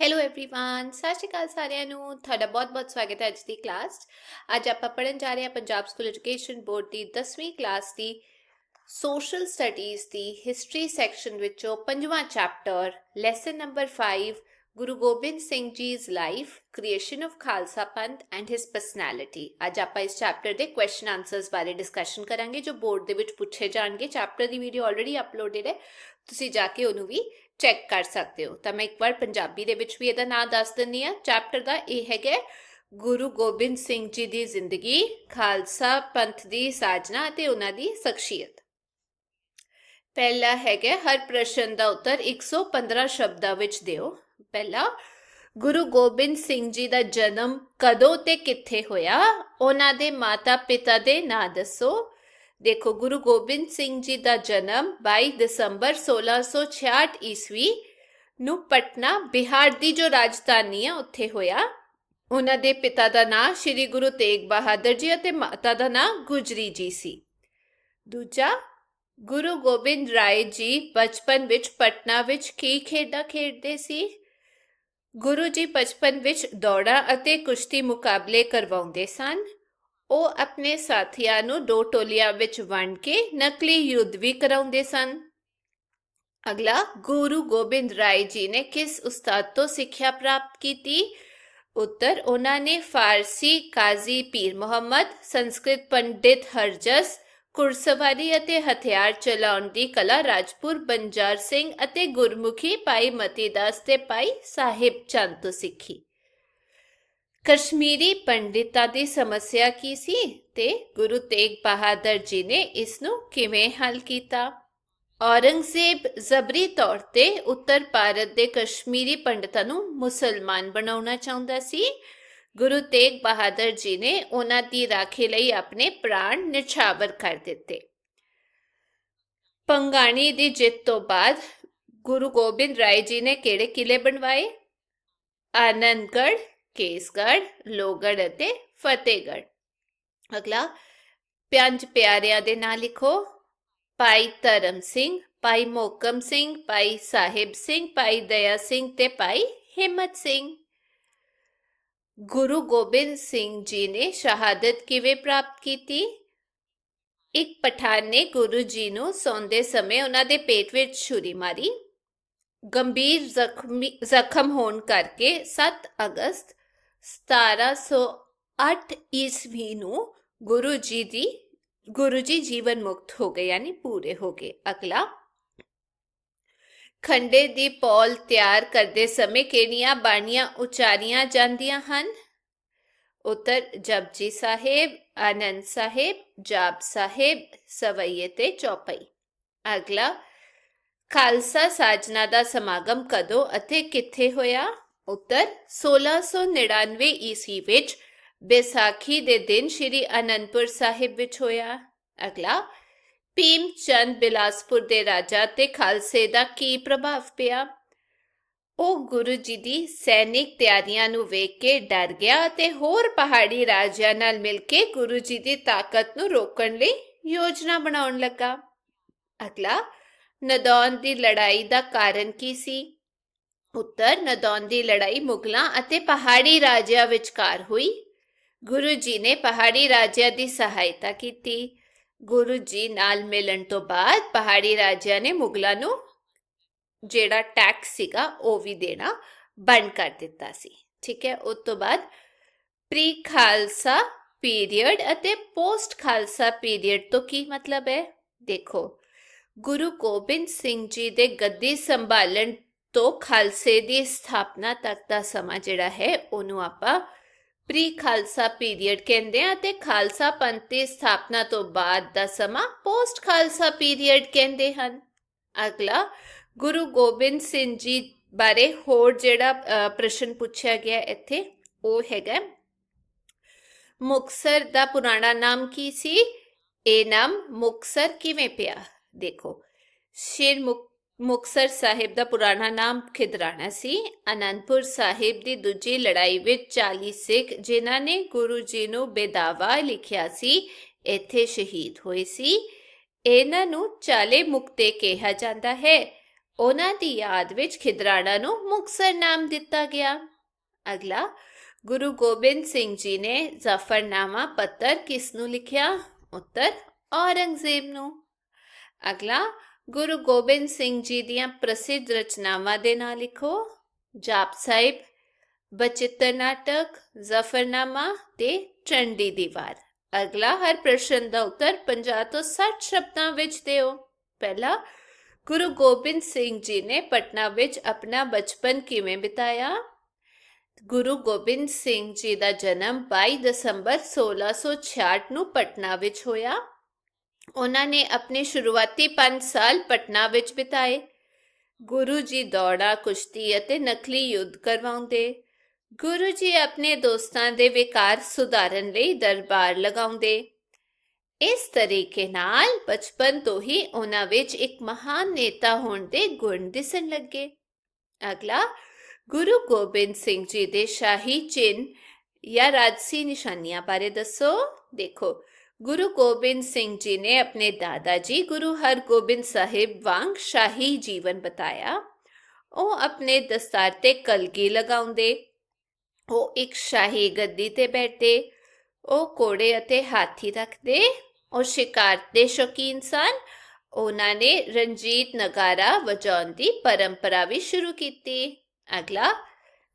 Hello everyone ਸਤਿ ਸ਼੍ਰੀ ਅਕਾਲ ਸਾਰਿਆਂ ਨੂੰ ਤੁਹਾਡਾ ਬਹੁਤ-ਬਹੁਤ ਸਵਾਗਤ ਹੈ ਅੱਜ ਦੀ ਕਲਾਸ 'ਚ। ਅੱਜ ਆਪਾਂ ਪੜਨ ਜਾ ਰਹੇ ਹਾਂ ਪੰਜਾਬ ਸਕੂਲ ਐਜੂਕੇਸ਼ਨ ਬੋਰਡ ਦੀ 10ਵੀਂ ਕਲਾਸ ਦੀ ਸੋਸ਼ਲ ਸਟੱਡੀਜ਼ ਦੀ ਹਿਸਟਰੀ ਸੈਕਸ਼ਨ ਵਿੱਚੋਂ ਪੰਜਵਾਂ chapter lesson number 5 Guru Gobind Singh ji's life creation of Khalsa Panth and his personality ਅੱਜ ਆਪਾਂ ਇਸ ਚੈਪਟਰ ਦੇ ਕੁਐਸਚਨ ਆਨਸਰਸ ਬਾਰੇ ਡਿਸਕਸ਼ਨ ਕਰਾਂਗੇ ਜੋ ਬੋਰਡ ਦੇ ਵਿੱਚ ਪੁੱਛੇ ਜਾਣਗੇ ਚੈਪਟਰ ਦੀ ਵੀਡੀਓ ਆਲਰੇਡੀ ਅਪਲੋਡਡ ਹੈ ਤੁਸੀਂ ਜਾ ਕੇ ਉਹਨੂੰ ਵੀ ਚੈੱਕ ਕਰ ਸਕਦੇ ਹੋ। ਤਾਂ ਮੈਂ ਇੱਕ ਵਾਰ ਪੰਜਾਬੀ ਦੇ ਵਿੱਚ ਵੀ ਇਹਦਾ ਨਾਮ ਦੱਸ ਦਿੰਨੀ ਆ ਚੈਪਟਰ ਦਾ ਇਹ ਹੈਗਾ ਗੁਰੂ ਗੋਬਿੰਦ ਸਿੰਘ ਜੀ ਦੀ ਜ਼ਿੰਦਗੀ, ਖਾਲਸਾ ਪੰਥ ਦੀ ਸਾਜਨਾ ਅਤੇ ਉਹਨਾਂ ਦੀ ਸ਼ਖਸੀਅਤ। ਪਹਿਲਾ ਹੈਗਾ ਹਰ ਪ੍ਰਸ਼ਨ ਦਾ ਉੱਤਰ 115 ਸ਼ਬਦਾਂ ਵਿੱਚ ਦਿਓ। ਪਹਿਲਾ, ਗੁਰੂ ਗੋਬਿੰਦ ਸਿੰਘ ਜੀ ਦਾ ਜਨਮ ਕਦੋਂ ਤੇ ਕਿੱਥੇ ਹੋਇਆ? ਉਹਨਾਂ ਦੇ ਮਾਤਾ ਪਿਤਾ ਦੇ ਨਾਂ ਦੱਸੋ। ਦੇਖੋ, ਗੁਰੂ ਗੋਬਿੰਦ ਸਿੰਘ ਜੀ ਦਾ ਜਨਮ 22 ਦਸੰਬਰ 1666 ਈਸਵੀ ਨੂੰ ਪਟਨਾ, ਬਿਹਾਰ ਦੀ ਜੋ ਰਾਜਧਾਨੀ ਹੈ ਉੱਥੇ ਹੋਇਆ। ਉਹਨਾਂ ਦੇ ਪਿਤਾ ਦਾ ਨਾਮ ਸ੍ਰੀ ਗੁਰੂ ਤੇਗ ਬਹਾਦਰ ਜੀ ਅਤੇ ਮਾਤਾ ਦਾ ਨਾਮ ਗੁਜਰੀ ਜੀ ਸੀ। ਦੂਜਾ, ਗੁਰੂ ਗੋਬਿੰਦ ਰਾਏ ਜੀ ਬਚਪਨ ਵਿੱਚ ਪਟਨਾ ਵਿੱਚ ਕੀ ਖੇਡਾਂ ਖੇਡਦੇ ਸੀ? ਗੁਰੂ ਜੀ ਬਚਪਨ ਵਿੱਚ ਦੌੜਾਂ ਅਤੇ ਕੁਸ਼ਤੀ ਮੁਕਾਬਲੇ ਕਰਵਾਉਂਦੇ ਸਨ। ਉਹ ਆਪਣੇ ਸਾਥੀਆਂ ਨੂੰ ਦੋ ਟੋਲੀਆਂ ਵਿੱਚ ਵੰਡ ਕੇ ਨਕਲੀ ਯੁੱਧ ਵੀ ਕਰਾਉਂਦੇ ਸਨ। ਅਗਲਾ, ਗੁਰੂ ਗੋਬਿੰਦ ਰਾਏ ਜੀ ਨੇ ਕਿਸ ਉਸਤਾਦ ਤੋਂ ਸਿੱਖਿਆ ਪ੍ਰਾਪਤ ਕੀਤੀ? ਉੱਤਰ, ਉਹਨਾਂ ਨੇ ਫਾਰਸੀ ਕਾਜ਼ੀ ਪੀਰ ਮੁਹੰਮਦ, ਸੰਸਕ੍ਰਿਤ ਪੰਡਿਤ ਹਰਜਸ ਕੁਰਸਵਾਰੀ ਅਤੇ ਹਥਿਆਰ ਚਲਾਉਣ ਦੀ ਕਲਾ ਰਾਜਪੁਰ ਬੰਜਾਰ ਸਿੰਘ ਅਤੇ ਗੁਰਮੁਖੀ ਭਾਈ ਮਤੀਦਾਸ ਤੇ ਭਾਈ ਸਾਹਿਬ ਚੰਦ ਤੋਂ ਸਿੱਖੀ। ਕਸ਼ਮੀਰੀ ਪੰਡਿਤਾਂ ਦੀ ਸਮੱਸਿਆ ਕੀ ਸੀ ਤੇ ਗੁਰੂ ਤੇਗ ਬਹਾਦਰ ਜੀ ਨੇ ਇਸ ਨੂੰ ਕਿਵੇਂ ਹੱਲ ਕੀਤਾ? ਔਰੰਗਜ਼ੇਬ ਜ਼ਬਰੀ ਤੌਰ ਤੇ ਉੱਤਰ ਭਾਰਤ ਦੇ ਕਸ਼ਮੀਰੀ ਪੰਡਤਾਂ ਨੂੰ ਮੁਸਲਮਾਨ ਬਣਾਉਣਾ ਚਾਹੁੰਦਾ ਸੀ। ਗੁਰੂ ਤੇਗ ਬਹਾਦਰ ਜੀ ਨੇ ਉਹਨਾਂ ਦੀ ਰਾਖੀ ਲਈ ਆਪਣੇ ਪ੍ਰਾਣ ਨਿਛਾਵਰ ਕਰ ਦਿੱਤੇ। ਪੰਗਾਣੀ ਦੀ ਜਿੱਤ ਤੋਂ ਬਾਅਦ ਗੁਰੂ ਗੋਬਿੰਦ ਰਾਏ ਜੀ ਨੇ ਕਿਹੜੇ ਕਿਲੇ ਬਣਵਾਏ? ਆਨੰਦਗੜ੍ਹ ਕੇਸਗੜ ਲੋਹਗੜ੍ਹ ਅਤੇ ਫਤਿਹਗੜ੍ਹ ਅਗਲਾ ਪੰਜ ਪਿਆਰਿਆਂ ਦੇ ਨਾਂ ਲਿਖੋ ਭਾਈ ਧਰਮ ਸਿੰਘ ਭਾਈ ਮੋਕਮ ਸਿੰਘ ਭਾਈ ਸਾਹਿਬ ਸਿੰਘ ਭਾਈ ਦਇਆ ਸਿੰਘ ਤੇ ਭਾਈ ਹਿੰਮਤ ਸਿੰਘ ਗੁਰੂ ਗੋਬਿੰਦ ਸਿੰਘ ਜੀ ਨੇ ਸ਼ਹਾਦਤ ਕਿਵੇਂ ਪ੍ਰਾਪਤ ਕੀਤੀ ਇੱਕ ਪਠਾਨ ਨੇ ਗੁਰੂ ਜੀ ਨੂੰ ਸੌਂਦੇ ਸਮੇਂ ਉਹਨਾਂ ਦੇ ਪੇਟ ਵਿੱਚ ਛੁਰੀ ਮਾਰੀ ਗੰਭੀਰ ਜ਼ਖਮੀ ਜ਼ਖਮ ਹੋਣ ਕਰਕੇ 7 ਅਗਸਤ 1708 ਈਸਵੀ ਨੂੰ ਗੁਰੂ ਜੀ ਦੀ, ਗੁਰੂ ਜੀ ਜੀਵਨ ਮੁਕਤ ਹੋ ਗਏ, ਯਾਨੀ ਪੂਰੇ ਹੋ ਗਏ। ਅਗਲਾ। ਖੰਡੇ ਦੀ ਪੌਲ ਤਿਆਰ ਕਰਦੇ ਸਮੇਂ ਕਿਹੜੀਆਂ ਬਾਣੀਆਂ ਉਚਾਰੀਆਂ ਜਾਂਦੀਆਂ ਹਨ? ਉੱਤਰ, ਜਪਜੀ ਸਾਹਿਬ, ਆਨੰਦ ਸਾਹਿਬ, ਜਾਪ ਸਾਹਿਬ, ਸਵਈਏ ਤੇ ਚੌਪਈ। ਅਗਲਾ। ਖਾਲਸਾ ਸਾਜਨਾ ਦਾ ਸਮਾਗਮ ਕਦੋਂ ਅਤੇ ਕਿੱਥੇ ਹੋਇਆ? ਉੱਤਰ 1699 ਈਸਵੀ ਵਿੱਚ ਬੈਸਾਖੀ ਦੇ ਦਿਨ ਸ਼੍ਰੀ ਅਨੰਦਪੁਰ ਸਾਹਿਬ ਵਿੱਚ ਹੋਇਆ। ਅਗਲਾ ਭੀਮ ਚੰਦ ਬਿਲਾਸਪੁਰ ਦੇ ਰਾਜਾ ਤੇ ਖਾਲਸੇ ਦਾ ਕੀ ਪ੍ਰਭਾਵ ਪਿਆ? ਉਹ ਗੁਰੂ ਜੀ ਦੀ ਸੈਨਿਕ ਤਿਆਰੀਆਂ ਨੂੰ ਵੇਖ ਕੇ ਡਰ ਗਿਆ ਅਤੇ ਹੋਰ ਪਹਾੜੀ ਰਾਜਿਆਂ ਨਾਲ ਮਿਲ ਕੇ ਗੁਰੂ ਜੀ ਦੀ ਤਾਕਤ ਨੂੰ ਰੋਕਣ ਲਈ ਯੋਜਨਾ ਬਣਾਉਣ ਲੱਗਾ। ਅਗਲਾ ਨਦੌਨ ਦੀ ਲੜਾਈ ਦਾ ਕਾਰਨ ਕੀ ਸੀ? ਉੱਤਰ ਨਦੌਨ ਦੀ ਲੜਾਈ ਮੁਗਲਾਂ ਅਤੇ ਪਹਾੜੀ ਰਾਜਿਆਂ ਵਿਚਕਾਰ ਹੋਈ। ਗੁਰੂ ਜੀ ਨੇ ਪਹਾੜੀ ਰਾਜਿਆਂ ਦੀ ਸਹਾਇਤਾ ਕੀਤੀ। ਗੁਰੂ ਜੀ ਨਾਲ ਮਿਲਣ ਤੋਂ ਬਾਅਦ ਪਹਾੜੀ ਰਾਜਿਆਂ ਨੇ ਮੁਗਲਾਂ ਨੂੰ ਜਿਹੜਾ ਟੈਕਸ ਸੀਗਾ ਉਹ ਵੀ ਦੇਣਾ ਬੰਦ ਕਰ ਦਿੱਤਾ ਸੀ। ਠੀਕ ਹੈ, ਉਸ ਤੋਂ ਬਾਅਦ ਪ੍ਰੀ ਖਾਲਸਾ ਪੀਰੀਅਡ ਅਤੇ ਪੋਸਟ ਖਾਲਸਾ ਪੀਰੀਅਡ ਤੋਂ ਕੀ ਮਤਲਬ ਹੈ? ਦੇਖੋ, ਗੁਰੂ ਗੋਬਿੰਦ ਸਿੰਘ ਜੀ ਦੇ ਗੱਦੀ ਸੰਭਾਲਣ ਤੋਂ ਖਾਲਸੇ ਦੀ ਸਥਾਪਨਾ ਤੱਕ ਦਾ ਸਮਾਂ ਜਿਹੜਾ ਹੈ, ਉਹਨੂੰ ਆਪਾਂ ਪ੍ਰੀ ਖਾਲਸਾ ਪੀਰੀਅਡ ਕਹਿੰਦੇ ਆ ਤੇ ਖਾਲਸਾ ਪੰਥ ਦੀ ਸਥਾਪਨਾ ਤੋਂ ਬਾਅਦ ਦਾ ਸਮਾਂ ਪੋਸਟ ਖਾਲਸਾ ਪੀਰੀਅਡ ਕਹਿੰਦੇ ਹਨ। ਅਗਲਾ, ਗੁਰੂ ਗੋਬਿੰਦ ਸਿੰਘ ਜੀ ਬਾਰੇ ਹੋਰ ਜਿਹੜਾ ਪ੍ਰਸ਼ਨ ਪੁੱਛਿਆ ਗਿਆ ਇੱਥੇ, ਉਹ ਹੈਗਾ ਮੁਕਸਰ ਦਾ ਪੁਰਾਣਾ ਨਾਮ ਕੀ ਸੀ? ਇਹ ਨਾਮ ਮੁਕਸਰ ਕਿਵੇਂ ਪਿਆ? ਦੇਖੋ, ਸ਼ੇਰ ਮੁਕ ਮੁਕਸਰ ਸਾਹਿਬ ਦਾ ਪੁਰਾਣਾ ਨਾਮ ਖਿਦਰਾਣਾ ਸੀ। ਅਨੰਦਪੁਰ ਸਾਹਿਬ ਦੀ ਦੂਜੀ ਲੜਾਈ ਵਿੱਚ 40 ਸਿੱਖ, ਜਿਨ੍ਹਾਂ ਨੇ ਗੁਰੂ ਜੀ ਨੂੰ ਬੇਦਾਵਾ ਲਿਖਿਆ ਸੀ, ਇੱਥੇ ਸ਼ਹੀਦ ਹੋਏ ਸੀ। ਇਹਨਾਂ ਨੂੰ ਚਾਲੇ ਮੁਕਤੇ ਕਿਹਾ ਜਾਂਦਾ ਹੈ। ਉਹਨਾਂ ਦੀ ਯਾਦ ਵਿੱਚ ਖਿਦਰਾਣਾ ਨੂੰ ਮੁਕਤਸਰ ਨਾਮ ਦਿੱਤਾ ਗਿਆ। ਅਗਲਾ, ਗੁਰੂ ਗੋਬਿੰਦ ਸਿੰਘ ਜੀ ਨੇ ਜ਼ਫਰਨਾਮਾ ਪੱਤਰ ਕਿਸ ਨੂੰ ਲਿਖਿਆ? ਉੱਤਰ, ਔਰੰਗਜ਼ੇਬ ਨੂੰ। ਅਗਲਾ ਗੁਰੂ ਗੋਬਿੰਦ ਸਿੰਘ ਜੀ ਦੀਆਂ ਪ੍ਰਸਿੱਧ ਰਚਨਾਵਾਂ ਦੇ ਨਾਂ ਲਿਖੋ। ਜਾਪ ਸਾਹਿਬ, ਬਚਿੱਤਰ ਨਾਟਕ, ਜ਼ਫਰਨਾਮਾ ਤੇ ਚੰਡੀ ਦੀਵਾਰ। ਅਗਲਾ ਹਰ ਪ੍ਰਸ਼ਨ ਦਾ ਉੱਤਰ 50 ਤੋਂ 60 ਸ਼ਬਦਾਂ ਵਿੱਚ ਦਿਓ। ਪਹਿਲਾ, ਗੁਰੂ ਗੋਬਿੰਦ ਸਿੰਘ ਜੀ ਨੇ ਪਟਨਾ ਵਿੱਚ ਆਪਣਾ ਬਚਪਨ ਕਿਵੇਂ ਬਿਤਾਇਆ? ਗੁਰੂ ਗੋਬਿੰਦ ਸਿੰਘ ਜੀ ਦਾ ਜਨਮ 22 ਦਸੰਬਰ 1666 ਨੂੰ ਪਟਨਾ ਵਿੱਚ ਹੋਇਆ। ਉਹਨਾਂ ਨੇ ਆਪਣੇ ਸ਼ੁਰੂਆਤੀ 5 ਸਾਲ ਪਟਨਾ ਵਿੱਚ ਬਿਤਾਏ। ਗੁਰੂ ਜੀ ਦੌੜਾ, ਕੁਸ਼ਤੀ ਅਤੇ ਨਕਲੀ ਯੁੱਧ ਕਰਵਾਉਂਦੇ। ਗੁਰੂ ਜੀ ਆਪਣੇ ਦੋਸਤਾਂ ਦੇ ਵਿਕਾਰ ਸੁਧਾਰਨ ਲਈ ਦਰਬਾਰ ਲਗਾਉਂਦੇ। ਇਸ ਤਰੀਕੇ ਨਾਲ ਬਚਪਨ ਤੋਂ ਹੀ ਉਹਨਾਂ ਵਿੱਚ ਇੱਕ ਮਹਾਨ ਨੇਤਾ ਹੋਣ ਦੇ ਗੁਣ ਦਿਸਣ ਲੱਗੇ। ਅਗਲਾ, ਗੁਰੂ ਗੋਬਿੰਦ ਸਿੰਘ ਜੀ ਦੇ ਸ਼ਾਹੀ ਚਿੰਨ ਜਾਂ ਰਾਜਸੀ ਨਿਸ਼ਾਨੀਆਂ ਬਾਰੇ ਦੱਸੋ। ਦੇਖੋ ਗੁਰੂ ਗੋਬਿੰਦ ਸਿੰਘ ਜੀ ਨੇ ਆਪਣੇ ਦਾਦਾ ਜੀ ਗੁਰੂ ਹਰਗੋਬਿੰਦ ਸਾਹਿਬ ਵਾਂਗ ਸ਼ਾਹੀ ਜੀਵਨ ਬਤਾਇਆ। ਉਹ ਆਪਣੇ ਦਸਤਾਰ ਤੇ ਕਲਗੀ ਲਗਾਉਂਦੇ, ਉਹ ਇੱਕ ਸ਼ਾਹੀ ਗੱਦੀ ਤੇ ਬੈਠੇ, ਉਹ ਘੋੜੇ ਅਤੇ ਹਾਥੀ ਰੱਖਦੇ, ਉਹ ਸ਼ਿਕਾਰ ਦੇ ਸ਼ੌਕੀਨ ਸਨ। ਉਹਨਾਂ ਨੇ ਰਣਜੀਤ ਨਗਾਰਾ ਵਜਾਉਣ ਦੀ ਪਰੰਪਰਾ ਵੀ ਸ਼ੁਰੂ ਕੀਤੀ। ਅਗਲਾ,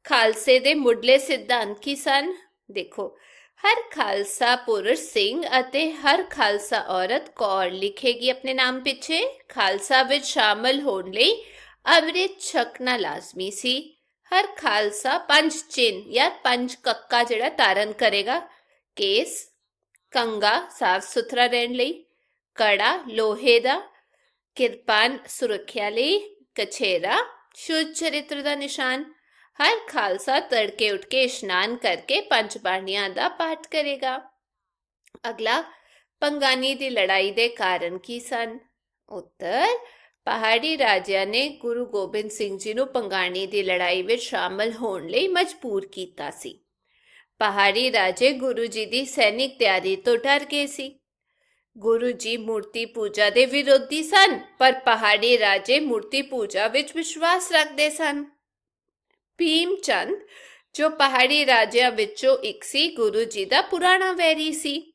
ਖਾਲਸੇ ਦੇ ਮੁੱਢਲੇ ਸਿਧਾਂਤ ਕੀ ਸਨ? ਦੇਖੋ ਹਰ ਖਾਲਸਾ ਪੁਰਸ਼ ਸਿੰਘ ਅਤੇ ਹਰ ਖਾਲਸਾ ਔਰਤ ਕੌਰ ਲਿਖੇਗੀ ਆਪਣੇ ਨਾਮ ਪਿੱਛੇ। ਖਾਲਸਾ ਵਿੱਚ ਸ਼ਾਮਲ ਹੋਣ ਲਈ ਅੰਮ੍ਰਿਤ ਛਕਣਾ ਲਾਜ਼ਮੀ ਸੀ। ਹਰ ਖਾਲਸਾ ਪੰਜ ਚਿੰਨ ਜਾਂ ਪੰਜ ਕੱਕਾ ਜਿਹੜਾ ਧਾਰਨ ਕਰੇਗਾ। ਕੇਸ ਕੰਗਾ ਸਾਫ਼ ਸੁਥਰਾ ਰਹਿਣ ਲਈ, ਕੜਾ ਲੋਹੇ ਦਾ, ਕਿਰਪਾਨ ਸੁਰੱਖਿਆ ਲਈ, ਕਛੇਰਾ ਸ਼ੁੱਧ ਚਰਿੱਤਰ ਦਾ ਨਿਸ਼ਾਨ ਹਰ ਖਾਲਸਾ ਤੜਕੇ ਉੱਠ ਕੇ ਇਸ਼ਨਾਨ ਕਰਕੇ ਪੰਜ ਬਾਣੀਆਂ ਦਾ ਪਾਠ ਕਰੇਗਾ। ਅਗਲਾ, ਪੰਗਾਨੀ ਦੀ ਲੜਾਈ ਦੇ ਕਾਰਨ ਕੀ ਸਨ? ਉੱਤਰ, ਪਹਾੜੀ ਰਾਜਿਆਂ ਨੇ ਗੁਰੂ ਗੋਬਿੰਦ ਸਿੰਘ ਜੀ ਨੂੰ ਪੰਗਾਣੀ ਦੀ ਲੜਾਈ ਵਿੱਚ ਸ਼ਾਮਲ ਹੋਣ ਲਈ ਮਜਬੂਰ ਕੀਤਾ ਸੀ। ਪਹਾੜੀ ਰਾਜੇ ਗੁਰੂ ਜੀ ਦੀ ਸੈਨਿਕ ਤਿਆਰੀ ਤੋਂ ਡਰ ਗਏ ਸੀ। ਗੁਰੂ ਜੀ ਮੂਰਤੀ ਪੂਜਾ ਦੇ ਵਿਰੋਧੀ ਸਨ, ਪਰ ਪਹਾੜੀ ਰਾਜੇ ਮੂਰਤੀ ਪੂਜਾ ਵਿੱਚ ਵਿਸ਼ਵਾਸ ਰੱਖਦੇ ਸਨ। ਭੀਮ ਚੰਦ ਜੋ ਪਹਾੜੀ ਰਾਜਿਆਂ ਵਿੱਚੋਂ ਇੱਕ ਸੀ, ਗੁਰੂ ਜੀ ਦਾ ਪੁਰਾਣਾ ਵੈਰੀ ਸੀ।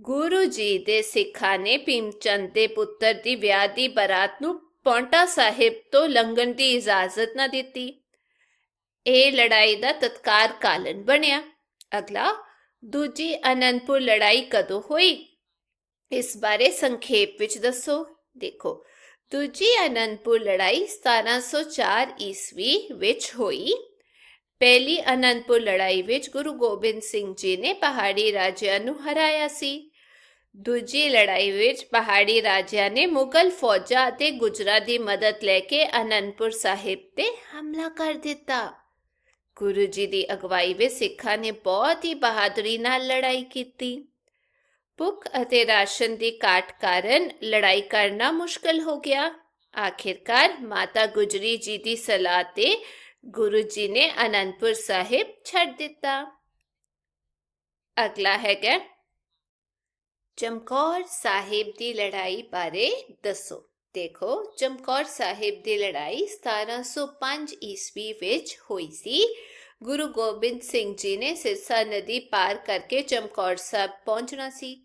ਗੁਰੂ ਜੀ ਦੇ ਸਿੱਖਾਂ ਨੇ ਭੀਮ ਚੰਦ ਦੇ ਪੁੱਤਰ ਦੀ ਵਿਆਹ ਦੀ ਬਰਾਤ ਨੂੰ ਪੌਂਟਾ ਸਾਹਿਬ ਤੋਂ ਲੰਘਣ ਦੀ ਇਜਾਜ਼ਤ ਨਾ ਦਿੱਤੀ। ਇਹ ਲੜਾਈ ਦਾ ਤਤਕਾਰ ਕਾਰਨ ਬਣਿਆ। ਅਗਲਾ, ਦੂਜੀ ਅਨੰਦਪੁਰ ਲੜਾਈ ਕਦੋਂ ਹੋਈ? ਇਸ ਬਾਰੇ ਸੰਖੇਪ ਵਿੱਚ ਦੱਸੋ। ਦੇਖੋ ਦੂਜੀ ਅਨੰਦਪੁਰ ਲੜਾਈ 1704 ਈਸਵੀ ਵਿੱਚ ਹੋਈ। ਪਹਿਲੀ ਅਨੰਦਪੁਰ ਲੜਾਈ ਵਿੱਚ ਗੁਰੂ ਗੋਬਿੰਦ ਸਿੰਘ ਜੀ ਨੇ ਪਹਾੜੀ ਰਾਜਿਆਂ ਨੂੰ ਹਰਾਇਆ ਸੀ। ਦੂਜੀ ਲੜਾਈ ਵਿੱਚ ਪਹਾੜੀ ਰਾਜਿਆਂ ਨੇ ਮੁਗਲ ਫੌਜਾਂ ਅਤੇ ਗੁਜਰਾਂ ਦੀ ਮਦਦ ਲੈ ਕੇ ਅਨੰਦਪੁਰ ਸਾਹਿਬ ਤੇ ਹਮਲਾ ਕਰ ਦਿੱਤਾ। ਗੁਰੂ ਜੀ ਦੀ ਅਗਵਾਈ ਵਿੱਚ ਸਿੱਖਾਂ ਨੇ ਬਹੁਤ ਹੀ ਬਹਾਦਰੀ ਨਾਲ ਲੜਾਈ ਕੀਤੀ। ਭੁੱਖ ਅਤੇ ਰਾਸ਼ਨ ਦੀ ਘਾਟ ਕਾਰਨ ਲੜਾਈ ਕਰਨਾ ਮੁਸ਼ਕਲ ਹੋ ਗਿਆ। ਆਖਿਰਕਾਰ ਮਾਤਾ ਗੁਜਰੀ ਜੀ ਦੀ ਸਲਾਹ ਤੇ ਗੁਰੂ ਜੀ ਨੇ ਅਨੰਦਪੁਰ ਸਾਹਿਬ ਛੱਡ ਦਿੱਤਾ। ਅਗਲਾ ਹੈਗਾ, ਚਮਕੌਰ ਸਾਹਿਬ ਦੀ ਲੜਾਈ ਬਾਰੇ ਦੱਸੋ। ਦੇਖੋ, ਚਮਕੌਰ ਸਾਹਿਬ ਦੀ ਲੜਾਈ 1705 ਈਸਵੀ ਵਿੱਚ ਹੋਈ ਸੀ। ਗੁਰੂ ਗੋਬਿੰਦ ਸਿੰਘ ਜੀ ਨੇ ਸਿਰਸਾ ਨਦੀ ਪਾਰ ਕਰਕੇ ਚਮਕੌਰ ਸਾਹਿਬ ਪਹੁੰਚਣਾ ਸੀ।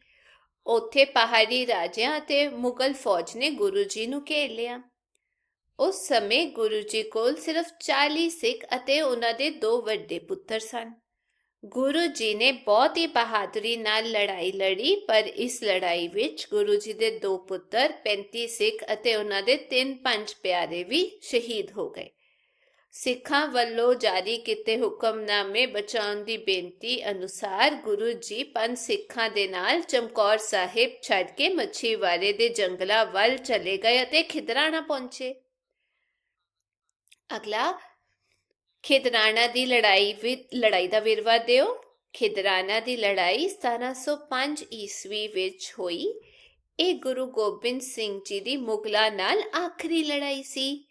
ਉੱਥੇ ਪਹਾੜੀ ਰਾਜਿਆਂ ਅਤੇ ਮੁਗਲ ਫੌਜ ਨੇ ਗੁਰੂ ਜੀ ਨੂੰ ਘੇਰ ਲਿਆ। ਉਸ ਸਮੇਂ ਗੁਰੂ ਜੀ ਕੋਲ ਸਿਰਫ 40 ਸਿੱਖ ਅਤੇ ਉਹਨਾਂ ਦੇ ਦੋ ਵੱਡੇ ਪੁੱਤਰ ਸਨ। ਗੁਰੂ ਜੀ ਨੇ ਬਹੁਤ ਹੀ ਬਹਾਦਰੀ ਨਾਲ ਲੜਾਈ ਲੜੀ, ਪਰ ਇਸ ਲੜਾਈ ਵਿੱਚ ਗੁਰੂ ਜੀ ਦੇ ਦੋ ਪੁੱਤਰ 35 ਸਿੱਖ ਅਤੇ ਉਹਨਾਂ ਦੇ ਤਿੰਨ ਪੰਜ ਪਿਆਰੇ ਵੀ ਸ਼ਹੀਦ ਹੋ ਗਏ। ਸਿੱਖਾਂ ਵੱਲੋਂ ਜਾਰੀ ਕੀਤੇ ਹੁਕਮਨਾਮੇ ਬਚਾਉਣ ਦੀ ਬੇਨਤੀ ਅਨੁਸਾਰ ਗੁਰੂ ਜੀ ਪੰਜ ਸਿੱਖਾਂ ਦੇ ਨਾਲ ਚਮਕੌਰ ਸਾਹਿਬ ਛੱਡ ਕੇ ਮੱਛੀਵਾੜੇ ਦੇ ਜੰਗਲਾਂ ਵੱਲ ਚਲੇ ਗਏ ਅਤੇ ਖਿਦਰਾਣਾ ਪਹੁੰਚੇ। ਅਗਲਾ, ਖਿਦਰਾਣਾ ਦੀ ਲੜਾਈ ਵਿੱਚ ਲੜਾਈ ਦਾ ਵੇਰਵਾ ਦਿਓ। ਖਿਦਰਾਣਾ ਦੀ ਲੜਾਈ 1705 ਈਸਵੀ ਵਿੱਚ ਹੋਈ। ਇਹ ਗੁਰੂ ਗੋਬਿੰਦ ਸਿੰਘ ਜੀ ਦੀ ਮੁਗਲਾਂ ਨਾਲ ਆਖਰੀ ਲੜਾਈ ਸੀ।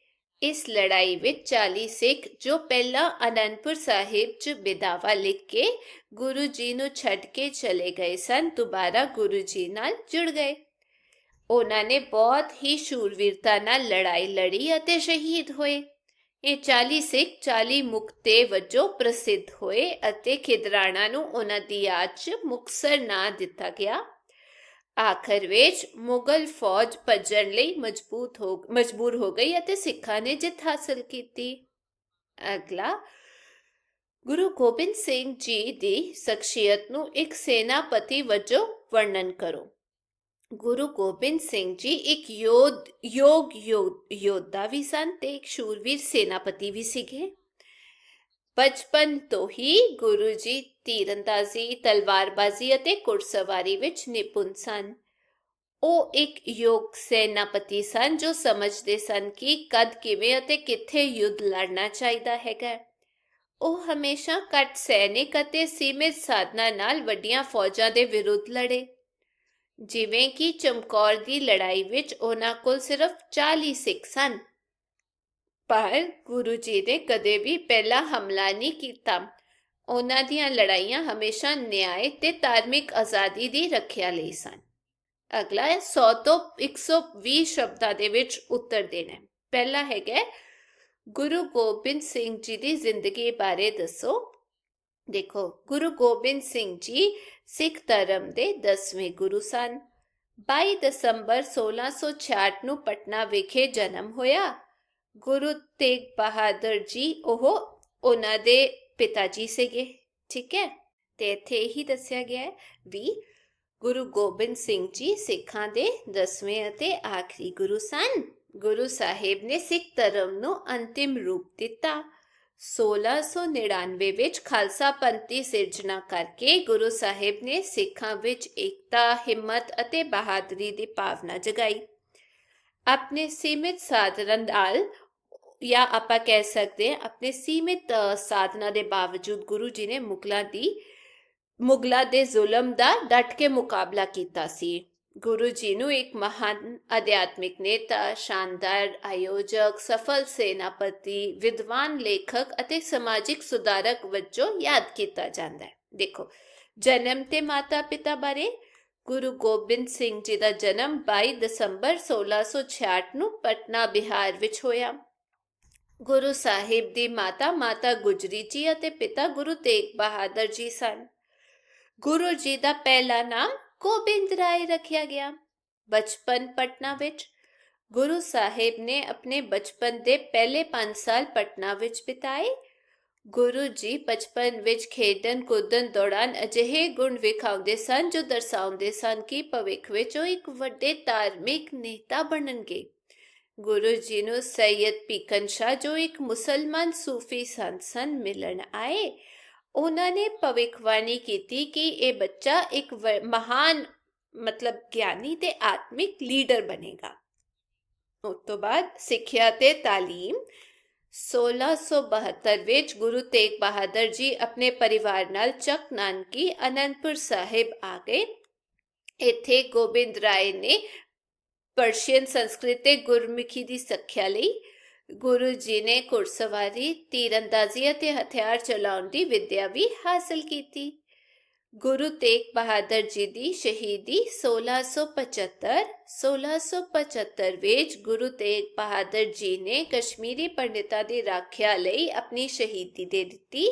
ਇਸ ਲੜਾਈ ਵਿੱਚ 40 ਸਿੱਖ, ਜੋ ਪਹਿਲਾਂ ਅਨੰਦਪੁਰ ਸਾਹਿਬ 'ਚ ਬਿਦਾਵਾ ਲਿਖ ਕੇ ਗੁਰੂ ਜੀ ਨੂੰ ਛੱਡ ਕੇ ਚਲੇ ਗਏ ਸਨ, ਦੁਬਾਰਾ ਗੁਰੂ ਜੀ ਨਾਲ ਜੁੜ ਗਏ। ਉਹਨਾਂ ਨੇ ਬਹੁਤ ਹੀ ਸ਼ੂਰਵੀਰਤਾ ਨਾਲ ਲੜਾਈ ਲੜੀ ਅਤੇ ਸ਼ਹੀਦ ਹੋਏ। ਇਹ 40 ਸਿੱਖ 40 ਮੁਕਤੇ ਵਜੋਂ ਪ੍ਰਸਿੱਧ ਹੋਏ ਅਤੇ ਖਿਦਰਾਣਾ ਨੂੰ ਉਹਨਾਂ ਦੀ ਯਾਦ 'ਚ ਮੁਕਸਰ ਨਾਂ ਦਿੱਤਾ ਗਿਆ। ਆਖਰ ਵਿੱਚ ਮੁਗਲ ਫੌਜ ਭੱਜਣ ਲਈ ਮਜ਼ਬੂਤ ਹੋ, ਮਜਬੂਰ ਹੋ ਗਈ ਅਤੇ ਸਿੱਖਾਂ ਨੇ ਜਿੱਤ ਹਾਸਲ ਕੀਤੀ। ਅਗਲਾ, ਗੁਰੂ ਗੋਬਿੰਦ ਸਿੰਘ ਜੀ ਦੀ ਸ਼ਖਸੀਅਤ ਨੂੰ ਇੱਕ ਸੈਨਾਪਤੀ ਵਜੋਂ ਵਰਣਨ ਕਰੋ। ਗੁਰੂ ਗੋਬਿੰਦ ਸਿੰਘ ਜੀ ਇੱਕ ਯੋਧ, ਯੋਗ ਯੋ- ਯੋਧਾ ਵੀ ਸਨ ਤੇ ਇੱਕ ਸ਼ੂਰਵੀਰ ਸੈਨਾਪਤੀ ਵੀ ਸੀਗੇ। ਬਚਪਨ ਤੋਂ ਹੀ ਗੁਰੂ ਜੀ ਤੀਰੰਦਾਜ਼ੀ, ਤਲਵਾਰਬਾਜ਼ੀ ਅਤੇ ਘੁੜਸਵਾਰੀ ਵਿੱਚ ਨਿਪੁੰਨ ਸਨ। ਉਹ ਇੱਕ ਯੋਗ ਸੈਨਾਪਤੀ ਸਨ ਜੋ ਸਮਝਦੇ ਸਨ ਕਿ ਕਦ ਕਿਵੇਂ ਅਤੇ ਕਿੱਥੇ ਯੁੱਧ ਲੜਨਾ ਚਾਹੀਦਾ ਹੈਗਾ। ਉਹ ਹਮੇਸ਼ਾ ਘੱਟ ਸੈਨਿਕ ਅਤੇ ਸੀਮਿਤ ਸਾਧਨਾਂ ਨਾਲ ਵੱਡੀਆਂ ਫੌਜਾਂ ਦੇ ਵਿਰੁੱਧ ਲੜੇ। ਜਿਵੇਂ ਕਿ ਚਮਕੌਰ ਦੀ ਲੜਾਈ ਵਿੱਚ ਉਹਨਾਂ ਕੋਲ ਸਿਰਫ 40 ਸਿੱਖ ਸਨ। ਪਰ ਗੁਰੂ ਜੀ ਨੇ ਕਦੇ ਵੀ ਪਹਿਲਾ ਹਮਲਾ ਨਹੀਂ ਕੀਤਾ। ਉਹਨਾਂ ਦੀਆਂ ਲੜਾਈਆਂ ਹਮੇਸ਼ਾ ਨਿਆਂ ਤੇ ਧਾਰਮਿਕ ਆਜ਼ਾਦੀ ਦੀ ਰੱਖਿਆ ਲਈ ਸਨ। ਅਗਲਾ ਹੈ 100 ਤੋਂ 120 ਸ਼ਬਦਾਂ ਦੇ ਵਿੱਚ ਉੱਤਰ ਦੇਣਾ ਹੈ। ਪਹਿਲਾ ਹੈਗਾ ਗੁਰੂ ਗੋਬਿੰਦ ਸਿੰਘ ਜੀ ਦੀ ਜ਼ਿੰਦਗੀ ਬਾਰੇ ਦੱਸੋ। ਦੇਖੋ, ਗੁਰੂ ਗੋਬਿੰਦ ਸਿੰਘ ਜੀ ਸਿੱਖ ਧਰਮ ਦੇ 10ਵੇਂ ਗੁਰੂ ਸਨ। 22 ਦਸੰਬਰ 1666 ਨੂੰ ਪਟਨਾ ਵਿਖੇ ਜਨਮ ਹੋਇਆ। ਗੁਰੂ ਤੇਗ ਬਹਾਦਰ ਜੀ, ਉਹ ਉਹਨਾਂ ਦੇ ਪਿਤਾ ਜੀ ਸੀਗੇ, ਠੀਕ ਹੈ? ਤੇ ਇੱਥੇ ਹੀ ਦੱਸਿਆ ਗਿਆ ਹੈ ਵੀ ਗੁਰੂ ਗੋਬਿੰਦ ਸਿੰਘ ਜੀ ਸਿੱਖਾਂ ਦੇ 10ਵੇਂ ਅਤੇ ਆਖਰੀ ਗੁਰੂ ਸਨ। ਗੁਰੂ ਸਾਹਿਬ ਨੇ ਸਿੱਖ ਧਰਮ ਨੂੰ ਅੰਤਿਮ ਰੂਪ ਦਿੱਤਾ। 1699 ਵਿੱਚ ਖਾਲਸਾ ਪੰਥ ਦੀ ਸਿਰਜਣਾ ਕਰਕੇ ਗੁਰੂ ਸਾਹਿਬ ਨੇ ਸਿੱਖਾਂ ਵਿੱਚ ਏਕਤਾ, ਹਿੰਮਤ ਅਤੇ ਬਹਾਦਰੀ ਦੀ ਭਾਵਨਾ ਜਗਾਈ। ਆਪਣੇ ਸੀਮਿਤ ਸਾਧਨ ਨਾਲ ਜਾਂ ਆਪਾਂ ਕਹਿ ਸਕਦੇ ਹਾਂ ਆਪਣੇ ਸੀਮਿਤ ਅ, ਸਾਧਨਾ ਦੇ ਬਾਵਜੂਦ ਗੁਰੂ ਜੀ ਨੇ ਮੁਗਲਾਂ ਦੀ ਮੁਗਲਾਂ ਦੇ ਜ਼ੁਲਮ ਦਾ ਡਟ ਕੇ ਮੁਕਾਬਲਾ ਕੀਤਾ ਸੀ। ਗੁਰੂ ਜੀ ਨੂੰ ਇੱਕ ਮਹਾਨ ਅਧਿਆਤਮਿਕ ਨੇਤਾ ਸ਼ਾਨਦਾਰ ਆਯੋਜਕ ਸਫਲ ਸੈਨਾਪਤੀ ਵਿਦਵਾਨ ਲੇਖਕ ਅਤੇ ਸਮਾਜਿਕ ਸੁਧਾਰਕ ਵਜੋਂ ਯਾਦ ਕੀਤਾ ਜਾਂਦਾ ਹੈ। ਦੇਖੋ ਜਨਮ ਤੇ ਮਾਤਾ ਪਿਤਾ ਬਾਰੇ ਗੁਰੂ ਗੋਬਿੰਦ ਸਿੰਘ ਜੀ ਦਾ ਜਨਮ 22 ਦਸੰਬਰ 1666 ਨੂੰ ਪਟਨਾ ਬਿਹਾਰ ਵਿੱਚ ਹੋਇਆ। ਗੁਰੂ ਸਾਹਿਬ ਦੀ ਮਾਤਾ ਮਾਤਾ ਗੁਜਰੀ ਜੀ ਅਤੇ ਪਿਤਾ ਗੁਰੂ ਤੇਗ ਬਹਾਦਰ ਜੀ ਸਨ। ਗੁਰੂ ਜੀ ਦਾ ਪਹਿਲਾ ਨਾਮ ਗੋਬਿੰਦ ਰਾਏ ਰੱਖਿਆ ਗਿਆ। ਬਚਪਨ ਪਟਨਾ ਵਿੱਚ ਗੁਰੂ ਸਾਹਿਬ ਨੇ ਆਪਣੇ ਬਚਪਨ ਦੇ ਪਹਿਲੇ 5 ਸਾਲ ਪਟਨਾ ਵਿੱਚ ਬਿਤਾਏ। ਗੁਰੂ ਜੀ ਬਚਪਨ ਵਿੱਚ ਖੇਡਣ ਕੁੱਦਣ ਦੌਰਾਨ ਅਜਿਹੇ ਗੁਣ ਵਿਖਾਉਂਦੇ ਸਨ ਜੋ ਦਰਸਾਉਂਦੇ ਸਨ ਕਿ ਭਵਿੱਖ ਵਿੱਚ ਉਹ ਇੱਕ ਵੱਡੇ ਧਾਰਮਿਕ ਨੇਤਾ ਬਣਨਗੇ। ਗੁਰੂ ਜੀ ਨੂੰ ਸੈਯਦ ਪੀਕਨ ਸ਼ਾਹ ਜੋ ਇੱਕ ਮੁਸਲਮਾਨ ਸੂਫੀ ਸੰਤ ਸਨ ਮਿਲਣ ਆਏ ਉਹਨਾਂ ਨੇ ਭਵਿੱਖਬਾਣੀ ਕੀਤੀ ਕਿ ਇਹ ਬੱਚਾ ਇੱਕ ਮਹਾਨ ਮਤਲਬ ਗਿਆਨੀ ਤੇ ਆਤਮਿਕ ਲੀਡਰ ਬਣੇਗਾ ਉਸ ਤੋਂ ਬਾਅਦ ਸਿੱਖਿਆ ਤੇ ਤਾਲੀਮ 1672 ਵਿੱਚ ਗੁਰੂ ਤੇਗ ਬਹਾਦਰ ਜੀ ਆਪਣੇ ਪਰਿਵਾਰ ਨਾਲ ਚੱਕ ਨਾਨਕੀ ਅਨੰਦਪੁਰ ਸਾਹਿਬ ਆ ਗਏ ਇੱਥੇ ਗੋਬਿੰਦ ਰਾਏ ਨੇ ਪਰਸ਼ੀਅਨ ਸੰਸਕ੍ਰਿਤ ਤੇ ਗੁਰਮੁਖੀ ਦੀ ਸਿੱਖਿਆ ਲਈ ਗੁਰੂ ਜੀ ਨੇ ਘੁੜਸਵਾਰੀ ਤੀਰੰਦਾਜ਼ੀ ਅਤੇ ਹਥਿਆਰ ਚਲਾਉਣ ਦੀ ਵਿੱਦਿਆ ਵੀ ਹਾਸਲ ਕੀਤੀ। ਗੁਰੂ ਤੇਗ ਬਹਾਦਰ ਜੀ ਦੀ ਸ਼ਹੀਦੀ 1675 1675 ਵਿੱਚ ਗੁਰੂ ਤੇਗ ਬਹਾਦਰ ਜੀ ਨੇ ਕਸ਼ਮੀਰੀ ਪੰਡਿਤਾਂ ਦੀ ਰੱਖਿਆ ਲਈ ਆਪਣੀ ਸ਼ਹੀਦੀ ਦੇ ਦਿੱਤੀ।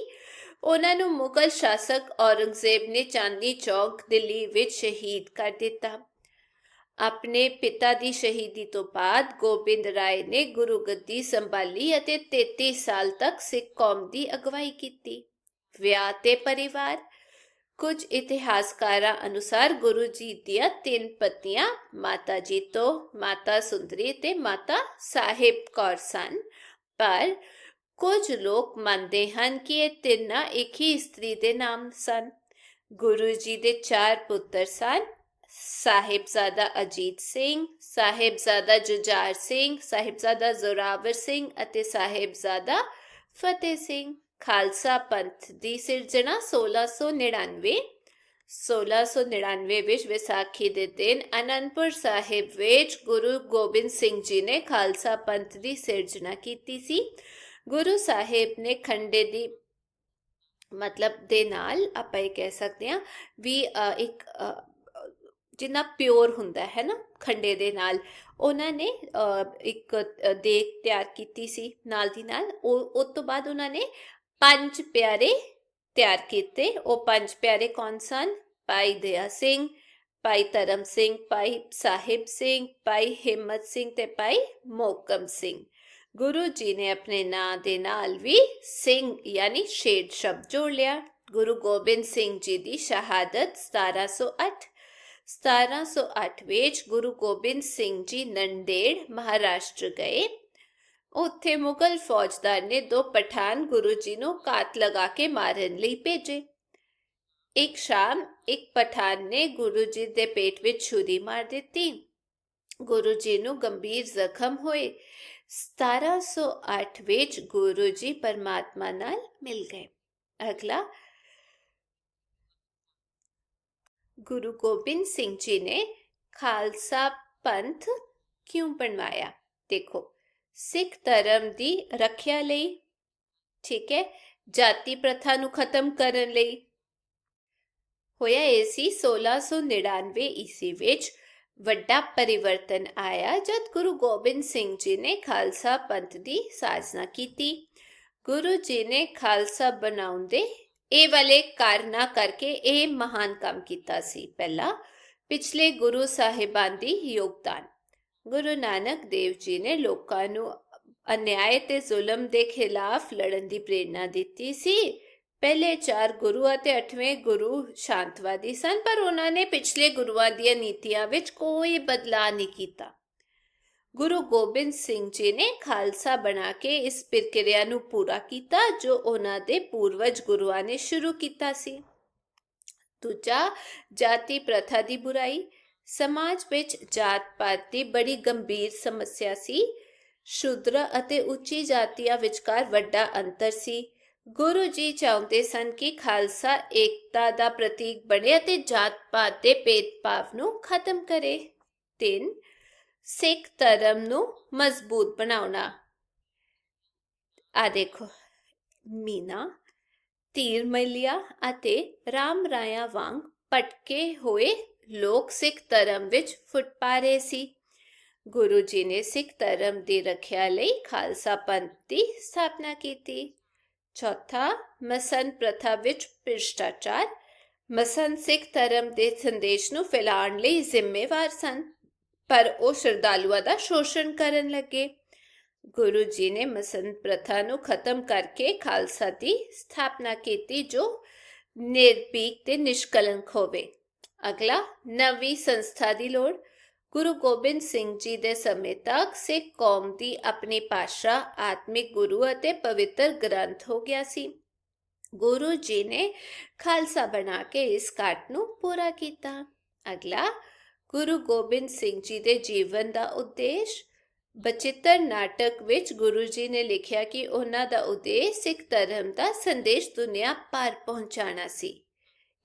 ਉਹਨਾਂ ਨੂੰ ਮੁਗਲ ਸ਼ਾਸਕ ਔਰੰਗਜ਼ੇਬ ਨੇ ਚਾਂਦਨੀ ਚੌਕ, ਦਿੱਲੀ ਵਿੱਚ ਸ਼ਹੀਦ ਕਰ ਦਿੱਤਾ। ਆਪਣੇ ਪਿਤਾ ਦੀ ਸ਼ਹੀਦੀ ਤੋਂ ਬਾਅਦ ਗੋਬਿੰਦ ਰਾਏ ਨੇ ਗੁਰੂ ਗੱਦੀ ਸੰਭਾਲੀ ਅਤੇ 33 ਸਾਲ ਤੱਕ ਸਿੱਖ ਕੌਮ ਦੀ ਅਗਵਾਈ ਕੀਤੀ। ਵਿਆਹ ਤੇ ਪਰਿਵਾਰ, ਕੁਝ ਇਤਿਹਾਸਕਾਰਾਂ ਅਨੁਸਾਰ ਗੁਰੂ ਜੀ ਦੀਆਂ ਤਿੰਨ ਪਤਨੀਆਂ, ਮਾਤਾ ਜੀਤੋ ਮਾਤਾ ਸੁੰਦਰੀ ਤੇ ਮਾਤਾ ਸਾਹਿਬ ਕੌਰ ਸਨ। ਪਰ ਕੁਝ ਲੋਕ ਮੰਨਦੇ ਹਨ ਕਿ ਇਹ ਤਿੰਨਾਂ ਇੱਕ ਹੀ ਇਸਤਰੀ ਦੇ ਨਾਮ ਸਨ। ਗੁਰੂ ਜੀ ਦੇ ਚਾਰ ਪੁੱਤਰ ਸਨ। ਸਾਹਿਬਜ਼ਾਦਾ ਅਜੀਤ ਸਿੰਘ ਸਾਹਿਬਜ਼ਾਦਾ ਜੁਝਾਰ ਸਿੰਘ ਸਾਹਿਬਜ਼ਾਦਾ ਜ਼ੋਰਾਵਰ ਸਿੰਘ ਅਤੇ ਸਾਹਿਬਜ਼ਾਦਾ ਫਤਿਹ ਸਿੰਘ। ਖਾਲਸਾ ਪੰਥ ਦੀ ਸਿਰਜਣਾ 1699 1699 ਵਿੱਚ ਵਿਸਾਖੀ ਦੇ ਦਿਨ ਅਨੰਦਪੁਰ ਸਾਹਿਬ ਵਿੱਚ ਗੁਰੂ ਗੋਬਿੰਦ ਸਿੰਘ ਜੀ ਨੇ ਖਾਲਸਾ ਪੰਥ ਦੀ ਸਿਰਜਣਾ ਕੀਤੀ ਸੀ। ਗੁਰੂ ਸਾਹਿਬ ਨੇ ਖੰਡੇ ਦੀ ਮਤਲਬ ਦੇ ਨਾਲ ਆਪਾਂ ਇਹ ਕਹਿ ਸਕਦੇ ਹਾਂ ਵੀ ਅ, ਇੱਕ ਜਿੰਨਾ ਪਿਓਰ ਹੁੰਦਾ ਹੈ ਨਾ ਖੰਡੇ ਦੇ ਨਾਲ ਉਹਨਾਂ ਨੇ ਇੱਕ ਅ, ਦੇਗ ਤਿਆਰ ਕੀਤੀ ਸੀ ਨਾਲ ਦੀ ਨਾਲ। ਉਹ ਉਸ ਤੋਂ ਬਾਅਦ ਉਹਨਾਂ ਨੇ ਪੰਜ ਪਿਆਰੇ ਤਿਆਰ ਕੀਤੇ। ਉਹ ਪੰਜ ਪਿਆਰੇ ਕੌਣ ਸਨ? ਭਾਈ ਦਇਆ ਸਿੰਘ ਭਾਈ ਧਰਮ ਸਿੰਘ ਭਾਈ ਸਾਹਿਬ ਸਿੰਘ ਭਾਈ ਹਿੰਮਤ ਸਿੰਘ ਤੇ ਭਾਈ ਮੋਕਮ ਸਿੰਘ। ਗੁਰੂ ਜੀ ਨੇ ਆਪਣੇ ਨਾਂ ਦੇ ਨਾਲ ਵੀ ਸਿੰਘ ਯਾਨੀ ਸ਼ੇਡ ਸ਼ਬਦ ਜੋੜ ਲਿਆ। ਗੁਰੂ ਗੋਬਿੰਦ ਸਿੰਘ ਜੀ ਦੀ ਸ਼ਹਾਦਤ 1708 1708 ਵਿੱਚ ਗੁਰੂ ਗੋਬਿੰਦ ਸਿੰਘ ਜੀ ਨੰਦੇੜ, ਮਹਾਰਾਸ਼ਟਰ ਗਏ। ਉੱਥੇ ਮੁਗਲ ਫੌਜਦਾਰ ਨੇ ਦੋ ਪਠਾਨ ਗੁਰੂ ਜੀ ਨੂੰ ਕਾਤ ਲਗਾ ਕੇ ਮਾਰਨ ਲਈ ਭੇਜੇ। ਇੱਕ ਸ਼ਾਮ ਇੱਕ ਪਠਾਨ ਨੇ ਗੁਰੂ ਜੀ ਦੇ ਪੇਟ ਵਿੱਚ ਛੁਰੀ ਮਾਰ ਦਿੱਤੀ। ਗੁਰੂ ਜੀ ਨੂੰ ਗੰਭੀਰ ਜ਼ਖਮ ਹੋਏ। 1708 ਵਿੱਚ ਗੁਰੂ ਜੀ ਪਰਮਾਤਮਾ ਨਾਲ ਮਿਲ ਗਏ। ਅਗਲਾ ਗੁਰੂ ਗੋਬਿੰਦ ਸਿੰਘ ਜੀ ਨੇ ਖਾਲਸਾ ਪੰਥ ਕਿਉਂ ਬਣਵਾਇਆ? ਦੇਖੋ, ਸਿੱਖ ਧਰਮ ਦੀ ਰੱਖਿਆ ਲਈ, ਠੀਕ ਹੈ, ਜਾਤੀ ਪ੍ਰਥਾ ਨੂੰ ਖਤਮ ਕਰਨ ਲਈ ਹੋਇਆ ਇਹ ਸੀ 1699 ਈਸਵੀ ਵਿੱਚ ਵੱਡਾ ਪਰਿਵਰਤਨ ਆਇਆ ਜਦ ਗੁਰੂ ਗੋਬਿੰਦ ਸਿੰਘ ਜੀ ਨੇ ਖਾਲਸਾ ਪੰਥ ਦੀ ਸਾਜਨਾ ਕੀਤੀ। ਗੁਰੂ ਜੀ ਨੇ ਖਾਲਸਾ ਬਣਾਉਣ ਦੇ ਇਹ ਵਾਲੇ ਕਾਰਨਾ ਕਰਕੇ ਇਹ ਮਹਾਨ ਕੰਮ ਕੀਤਾ ਸੀ ਪਹਿਲਾ। ਪਿਛਲੇ ਗੁਰੂ ਸਾਹਿਬਾਂ ਦੀ ਯੋਗਦਾਨ। ਗੁਰੂ ਨਾਨਕ ਦੇਵ ਜੀ ਨੇ ਲੋਕਾਂ ਨੂੰ ਅਨਿਆਏ ਤੇ ਜ਼ੁਲਮ ਦੇ ਖਿਲਾਫ ਲੜਨ ਦੀ ਪ੍ਰੇਰਣਾ ਦਿੱਤੀ ਸੀ। ਪਹਿਲੇ ਚਾਰ ਗੁਰੂ ਅਤੇ ਅੱਠਵੇਂ ਗੁਰੂ ਸ਼ਾਂਤਵਾਦੀ ਸਨ, ਪਰ ਉਹਨਾਂ ਨੇ ਪਿਛਲੇ ਗੁਰੂਆਂ ਦੀਆਂ ਨੀਤੀਆਂ ਵਿੱਚ ਕੋਈ ਬਦਲਾਅ ਨਹੀਂ ਕੀਤਾ। ਗੁਰੂ ਗੋਬਿੰਦ ਸਿੰਘ ਜੀ ਨੇ ਖਾਲਸਾ ਬਣਾ ਕੇ ਇਸ ਪ੍ਰਕਿਰਿਆ ਨੂੰ ਪੂਰਾ ਕੀਤਾ, ਜੋ ਉਹਨਾਂ ਦੇ ਪੂਰਵਜ ਗੁਰੂਆਂ ਨੇ ਸ਼ੁਰੂ ਕੀਤਾ ਸੀ। ਦੂਜਾ, ਜਾਤੀ ਪ੍ਰਥਾ ਦੀ ਬੁਰਾਈ। ਸਮਾਜ ਵਿੱਚ ਜਾਤ ਪਾਤ ਦੀ ਬੜੀ ਗੰਭੀਰ ਸਮੱਸਿਆ ਸੀ। ਸ਼ੂਦਰ ਅਤੇ ਉੱਚੀ ਜਾਤੀਆਂ ਵਿਚਕਾਰ ਵੱਡਾ ਅੰਤਰ ਸੀ। ਗੁਰੂ ਜੀ ਚਾਹੁੰਦੇ ਸਨ ਕਿ ਖਾਲਸਾ ਏਕਤਾ ਦਾ ਪ੍ਰਤੀਕ ਬਣੇ ਅਤੇ ਜਾਤ ਪਾਤ ਦੇ ਭੇਦਭਾਵ ਨੂੰ ਖਤਮ ਕਰੇ। ਤਿੰਨ ਸਿੱਖ ਧਰਮ ਨੂੰ ਮਜ਼ਬੂਤ ਬਣਾਉਣਾ। ਆ ਦੇਖੋ, ਮੀਨਾ, ਤੀਰ ਮਲਿਆ ਅਤੇ ਰਾਮ ਰਾਇਆ ਵਾਂਗ ਪਟਕੇ ਹੋਏ ਲੋਕ ਸਿੱਖ ਧਰਮ ਵਿੱਚ ਫੁੱਟ ਪਾ ਰਹੇ ਸੀ। ਗੁਰੂ ਜੀ ਨੇ ਸਿੱਖ ਧਰਮ ਦੀ ਰੱਖਿਆ ਲਈ ਖਾਲਸਾ ਪੰਥ ਦੀ ਸਥਾਪਨਾ ਕੀਤੀ। ਚੌਥਾ, ਮਸਨ ਪ੍ਰਥਾ ਵਿੱਚ ਭ੍ਰਿਸ਼ਟਾਚਾਰ। ਮਸਨ ਸਿੱਖ ਧਰਮ ਦੇ ਸੰਦੇਸ਼ ਨੂੰ ਫੈਲਾਉਣ ਲਈ ਜ਼ਿੰਮੇਵਾਰ ਸਨ। ਪਰ ਉਹ ਸ਼ਰਧਾਲੂਆਂ ਦਾ ਸ਼ੋਸ਼ਣ ਕਰਨ ਲੱਗੇ। ਗੁਰੂ ਜੀ ਨੇ ਮਸਨ ਪ੍ਰਥਾ ਨੂੰ ਖਤਮ ਕਰਕੇ ਖਾਲਸਾ ਦੀ ਸਥਾਪਨਾ ਕੀਤੀ ਜੋ ਨਿਰਪੀਕ ਤੇ ਨਿਸ਼ਕਲੰਕ ਹੋਵੇ। ਅਗਲਾ, ਨਵੀਂ ਸੰਸਥਾ ਦੀ ਲੋੜ। ਗੁਰੂ ਗੋਬਿੰਦ ਸਿੰਘ ਜੀ ਦੇ ਸਮੇਂ ਤੱਕ ਸਿੱਖ ਕੌਮ ਦੀ ਆਪਣੀ ਭਾਸ਼ਾ ਆਤਮਿਕ ਗੁਰੂ ਅਤੇ ਪਵਿੱਤਰ ਗ੍ਰੰਥ ਹੋ ਗਿਆ ਸੀ। ਗੁਰੂ ਜੀ ਨੇ ਖਾਲਸਾ ਬਣਾ ਕੇ ਇਸ ਕਾਟ ਨੂੰ ਪੂਰਾ ਕੀਤਾ। ਅਗਲਾ ਗੁਰੂ ਗੋਬਿੰਦ ਸਿੰਘ ਜੀ ਦੇ ਜੀਵਨ ਦਾ ਉਦੇਸ਼ ਬਚਿੱਤਰ ਨਾਟਕ ਵਿੱਚ ਗੁਰੂ ਜੀ ਨੇ ਲਿਖਿਆ ਕਿ ਉਹਨਾਂ ਦਾ ਉਦੇਸ਼ ਸਿੱਖ ਧਰਮ ਦਾ ਸੰਦੇਸ਼ ਦੁਨੀਆ ਭਰ ਪਹੁੰਚਾਉਣਾ ਸੀ।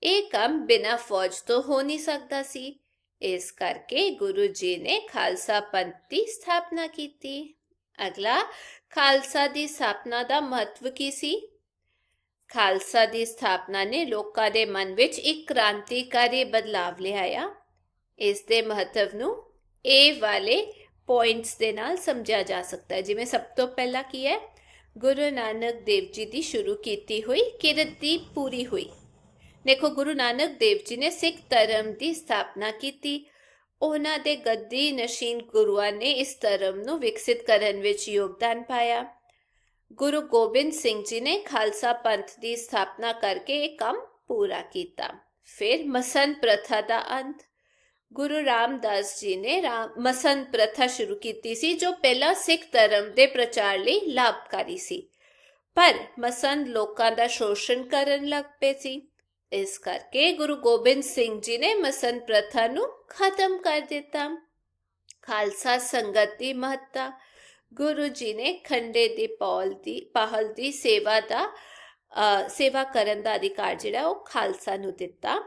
ਇਹ ਕੰਮ ਬਿਨਾਂ ਫੌਜ ਤੋਂ ਹੋ ਨਹੀਂ ਸਕਦਾ ਸੀ। ਇਸ ਕਰਕੇ ਗੁਰੂ ਜੀ ਨੇ ਖਾਲਸਾ ਪੰਥ ਦੀ ਸਥਾਪਨਾ ਕੀਤੀ। ਅਗਲਾ, ਖਾਲਸਾ ਦੀ ਸਥਾਪਨਾ ਦਾ ਮਹੱਤਵ ਕੀ ਸੀ? ਖਾਲਸਾ ਦੀ ਸਥਾਪਨਾ ਨੇ ਲੋਕਾਂ ਦੇ ਮਨ ਵਿੱਚ ਇੱਕ ਕ੍ਰਾਂਤੀਕਾਰੀ ਬਦਲਾਵ ਲਿਆਇਆ। ਇਸ ਦੇ ਮਹੱਤਵ ਨੂੰ ਇਹ ਵਾਲੇ ਪੁਆਇੰਟਸ ਦੇ ਨਾਲ ਸਮਝਿਆ ਜਾ ਸਕਦਾ ਹੈ। ਜਿਵੇਂ ਸਭ ਤੋਂ ਪਹਿਲਾਂ ਕੀ ਹੈ? ਗੁਰੂ ਨਾਨਕ ਦੇਵ ਜੀ ਦੀ ਸ਼ੁਰੂ ਕੀਤੀ ਹੋਈ ਕਿਰਤ ਦੀ ਪੂਰੀ ਹੋਈ। ਦੇਖੋ, ਗੁਰੂ ਨਾਨਕ ਦੇਵ ਜੀ ਨੇ ਸਿੱਖ ਧਰਮ ਦੀ ਸਥਾਪਨਾ ਕੀਤੀ। ਉਹਨਾਂ ਦੇ ਗੱਦੀ ਨਸ਼ੀਨ ਗੁਰੂਆਂ ਨੇ ਇਸ ਧਰਮ ਨੂੰ ਵਿਕਸਿਤ ਕਰਨ ਵਿੱਚ ਯੋਗਦਾਨ ਪਾਇਆ। ਗੁਰੂ ਗੋਬਿੰਦ ਸਿੰਘ ਜੀ ਨੇ ਖਾਲਸਾ ਪੰਥ ਦੀ ਸਥਾਪਨਾ ਕਰਕੇ ਇਹ ਕੰਮ ਪੂਰਾ ਕੀਤਾ। ਫਿਰ ਮਸਨ ਪ੍ਰਥਾ ਦਾ ਅੰਤ। ਗੁਰੂ ਰਾਮਦਾਸ ਜੀ ਨੇ ਰਾਮ ਮਸਨ ਪ੍ਰਥਾ ਸ਼ੁਰੂ ਕੀਤੀ ਸੀ ਜੋ ਪਹਿਲਾਂ ਸਿੱਖ ਧਰਮ ਦੇ ਪ੍ਰਚਾਰ ਲਈ ਲਾਭਕਾਰੀ ਸੀ। ਪਰ ਮਸਨ ਲੋਕਾਂ ਦਾ ਸ਼ੋਸ਼ਣ ਕਰਨ ਲੱਗ ਪਏ ਸੀ। ਇਸ ਕਰਕੇ ਗੁਰੂ ਗੋਬਿੰਦ ਸਿੰਘ ਜੀ ਨੇ ਮਸਨ ਪ੍ਰਥਾ ਨੂੰ ਖਤਮ ਕਰ ਦਿੱਤਾ। ਖਾਲਸਾ ਸੰਗਤ ਦੀ ਮਹੱਤਤਾ। ਗੁਰੂ ਜੀ ਨੇ ਖੰਡੇ ਦੀ ਪੌਲ ਦੀ ਪਹਲ ਦੀ ਸੇਵਾ ਦਾ ਅ, ਸੇਵਾ ਕਰਨ ਦਾ ਅਧਿਕਾਰ ਜਿਹੜਾ ਉਹ ਖਾਲਸਾ ਨੂੰ ਦਿੱਤਾ।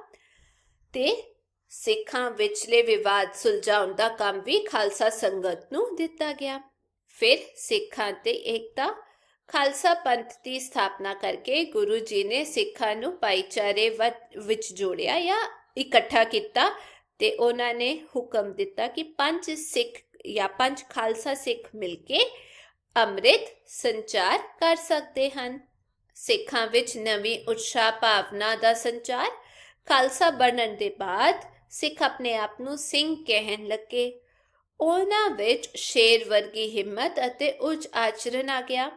ਤੇ ਸਿੱਖਾਂ ਵਿਚਲੇ ਵਿਵਾਦ ਸੁਲਝਾਉਣ ਦਾ ਕੰਮ ਵੀ ਖਾਲਸਾ ਸੰਗਤ ਨੂੰ ਦਿੱਤਾ ਗਿਆ। ਫਿਰ ਸਿੱਖਾਂ ਤੇ ਏਕਤਾ, ਖਾਲਸਾ ਪੰਥ ਦੀ ਸਥਾਪਨਾ ਕਰਕੇ ਗੁਰੂ ਜੀ ਨੇ ਸਿੱਖਾਂ ਨੂੰ ਭਾਈਚਾਰੇ ਵ- ਵਿੱਚ ਜੋੜਿਆ ਜਾਂ ਇਕੱਠਾ ਕੀਤਾ ਤੇ ਉਹਨਾਂ ਨੇ ਹੁਕਮ ਦਿੱਤਾ ਕਿ ਪੰਜ ਸਿੱਖ ਜਾਂ ਪੰਜ ਖਾਲਸਾ ਸਿੱਖ ਮਿਲ ਕੇ ਅੰਮ੍ਰਿਤ ਸੰਚਾਰ ਕਰ ਸਕਦੇ ਹਨ। ਸਿੱਖਾਂ ਵਿੱਚ ਨਵੀਂ ਉਤਸ਼ਾਹ ਭਾਵਨਾ ਦਾ ਸੰਚਾਰ, ਖਾਲਸਾ ਬਣਨ ਦੇ ਬਾਅਦ ਸਿੱਖ ਆਪਣੇ ਆਪ ਨੂੰ ਸਿੰਘ ਕਹਿਣ ਲੱਗੇ। ਉਹਨਾਂ ਵਿੱਚ ਸ਼ੇਰ ਵਰਗੀ ਹਿੰਮਤ ਅਤੇ ਉੱਚ ਆਚਰਣ ਆ ਗਿਆ।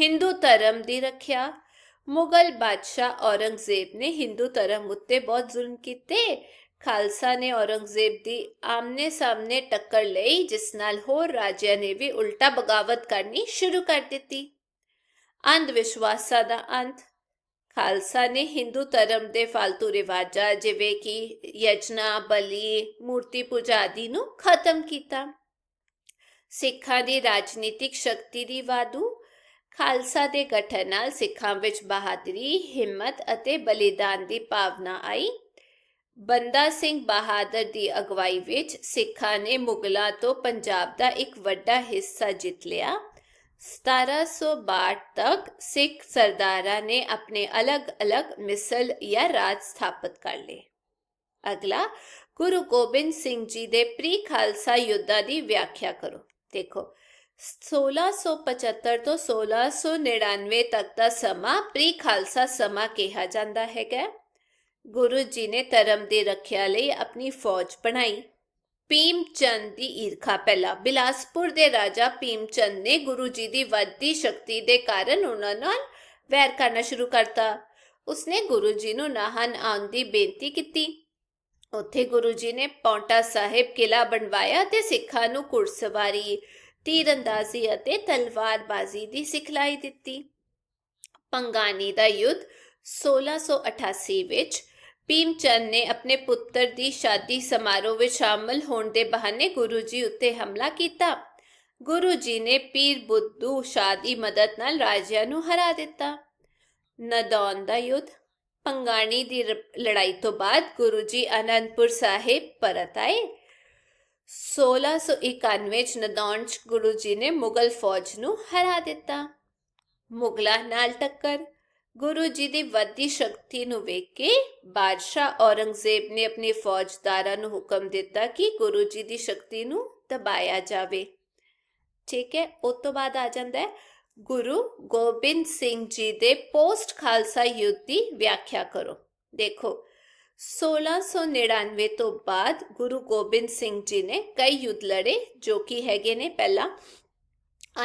ਹਿੰਦੂ ਧਰਮ ਦੀ ਰੱਖਿਆ। ਮੁਗਲ ਬਾਦਸ਼ਾਹ ਔਰੰਗਜ਼ੇਬ ਨੇ ਹਿੰਦੂ ਧਰਮ ਉੱਤੇ ਬਹੁਤ ਜ਼ੁਲਮ ਕੀਤੇ। ਖਾਲਸਾ ਨੇ ਔਰੰਗਜ਼ੇਬ ਦੀ ਆਮਨੇ ਸਾਹਮਣੇ ਟੱਕਰ ਲਈ, ਜਿਸ ਨਾਲ ਹੋਰ ਰਾਜਿਆਂ ਨੇ ਵੀ ਉਲਟਾ ਬਗਾਵਤ ਕਰਨੀ ਸ਼ੁਰੂ ਕਰ ਦਿੱਤੀ। ਅੰਧ ਵਿਸ਼ਵਾਸਾਂ ਦਾ ਅੰਤ। ਖਾਲਸਾ ਨੇ ਹਿੰਦੂ ਧਰਮ ਦੇ ਫालतू ਰਿਵਾਜਾਂ, ਜਿਵੇਂ ਕਿ ਯਜਨਾ, ਬਲੀ, ਮੂਰਤੀ ਪੂਜਾ ਆਦਿ ਨੂੰ ਖਤਮ ਕੀਤਾ। ਸਿੱਖਾਂ ਦੀ ਰਾਜਨੀਤਿਕ ਸ਼ਕਤੀ ਦੀ ਵਾਧੂ, ਖਾਲਸਾ ਦੇ ਗਠਨ ਨਾਲ ਸਿੱਖਾਂ ਵਿੱਚ ਬਹਾਦਰੀ, ਹਿੰਮਤ ਅਤੇ ਬਲੀਦਾਨ ਦੀ ਭਾਵਨਾ ਆਈ। ਬੰਦਾ ਸਿੰਘ ਬਹਾਦਰ ਦੀ ਅਗਵਾਈ ਵਿੱਚ ਸਿੱਖਾਂ ਨੇ ਮੁਗਲਾਂ ਤੋਂ ਪੰਜਾਬ ਦਾ ਇੱਕ ਵੱਡਾ ਹਿੱਸਾ ਜਿੱਤ ਲਿਆ। 1762 ਤੱਕ ਸਿੱਖ ਸਰਦਾਰਾਂ ਨੇ ਆਪਣੇ ਅਲੱਗ-ਅਲੱਗ ਮਿਸਲ ਜਾਂ ਰਾਜ ਸਥਾਪਿਤ ਕਰ ਲਏ। ਅਗਲਾ, ਗੁਰੂ ਗੋਬਿੰਦ ਸਿੰਘ ਜੀ ਦੇ ਪ੍ਰੀ ਖਾਲਸਾ ਯੁੱਧਾਂ ਦੀ ਵਿਆਖਿਆ ਕਰੋ। ਦੇਖੋ 1675 ਤੋਂ 1699 ਤੱਕ ਦਾ ਸਮਾਂ ਪ੍ਰੀ ਖਾਲਸਾ ਸਮਾਂ ਕਿਹਾ ਜਾਂਦਾ ਹੈਗਾ। ਗੁਰੂ ਜੀ ਨੇ ਧਰਮ ਦੀ ਰੱਖਿਆ ਲਈ ਆਪਣੀ ਫੌਜ ਬਣਾਈ। ਭੀਮ ਦੀ ਈਰਖਾ ਪਹਿਲਾ। ਬਿਲਾਸਪੁਰ ਦੇ ਰਾਜਾ ਭੀਮ ਨੇ ਗੁਰੂ ਜੀ ਦੀ ਵੱਧਦੀ ਸ਼ਕਤੀ ਦੇ ਕਾਰਨ ਉਹਨਾਂ ਨਾਲ ਵੈਰ ਕਰਨਾ ਸ਼ੁਰੂ ਕਰਤਾ। ਉਸਨੇ ਗੁਰੂ ਜੀ ਨੂੰ ਨਾਹਨ ਆਉਣ ਦੀ ਬੇਨਤੀ ਕੀਤੀ। ਉੱਥੇ ਗੁਰੂ ਜੀ ਨੇ ਪੌਂਟਾ ਸਾਹਿਬ ਕਿਲਾ ਬਣਵਾਇਆ ਤੇ ਸਿੱਖਾਂ ਨੂੰ ਘੁੜਸਵਾਰੀ ਤੀਰੰਦਾਜ਼ੀ ਅਤੇ ਤਲਵਾਰਬਾਜ਼ੀ ਦੀ ਸਿਖਲਾਈ ਦਿੱਤੀ। ਪੰਗਾਨੀ ਦਾ ਯੁੱਧ 1688 ਵਿੱਚ ਭੀਮ ਚੰਦ ਨੇ ਆਪਣੇ ਪੁੱਤਰ ਦੀ ਸ਼ਾਦੀ ਸਮਾਰੋਹ ਵਿੱਚ ਸ਼ਾਮਲ ਹੋਣ ਦੇ ਬਹਾਨੇ ਗੁਰੂ ਜੀ ਉੱਤੇ ਹਮਲਾ ਕੀਤਾ। ਗੁਰੂ ਜੀ ਨੇ ਪੀਰ ਬੁੱਧੂ ਸ਼ਾਹ ਦੀ ਮਦਦ ਨਾਲ ਰਾਜਿਆਂ ਨੂੰ ਹਰਾ ਦਿੱਤਾ। ਨਦੌਨ ਦਾ ਯੁੱਧ, ਪੰਗਾਣੀ ਦੀ ਰ- ਲੜਾਈ ਤੋਂ ਬਾਅਦ ਗੁਰੂ ਜੀ ਅਨੰਦਪੁਰ ਸਾਹਿਬ ਪਰਤ ਆਏ। 1691 ਵਿੱਚ ਨਦੌਨ 'ਚ ਗੁਰੂ ਜੀ ਨੇ ਮੁਗਲ ਫੌਜ ਨੂੰ ਹਰਾ ਦਿੱਤਾ। ਮੁਗਲਾਂ ਨਾਲ ਟੱਕਰ ਗੁਰੂ ਜੀ ਦੀ ਵੱਧਦੀ ਸ਼ਕਤੀ ਨੂੰ ਵੇਖ ਕੇ ਬਾਦਸ਼ਾਹ ਔਰੰਗਜ਼ੇਬ ਨੇ ਆਪਣੇ ਫੌਜਦਾਰਾਂ ਨੂੰ ਹੁਕਮ ਦਿੱਤਾ ਕਿ ਗੁਰੂ ਜੀ ਦੀ ਸ਼ਕਤੀ ਨੂੰ ਦਬਾਇਆ ਜਾਵੇ। ਠੀਕ ਹੈ ਉਸ ਤੋਂ ਬਾਅਦ ਆ ਜਾਂਦਾ ਹੈ, ਗੁਰੂ ਗੋਬਿੰਦ ਸਿੰਘ ਜੀ ਦੇ ਪੋਸਟ ਖਾਲਸਾ ਯੁੱਧ ਦੀ ਵਿਆਖਿਆ ਕਰੋ। ਦੇਖੋ 1699 ਤੋਂ ਬਾਅਦ ਗੁਰੂ ਗੋਬਿੰਦ ਸਿੰਘ ਜੀ ਨੇ ਕਈ ਯੁੱਧ ਲੜੇ ਜੋ ਕਿ ਹੈਗੇ ਨੇ ਪਹਿਲਾ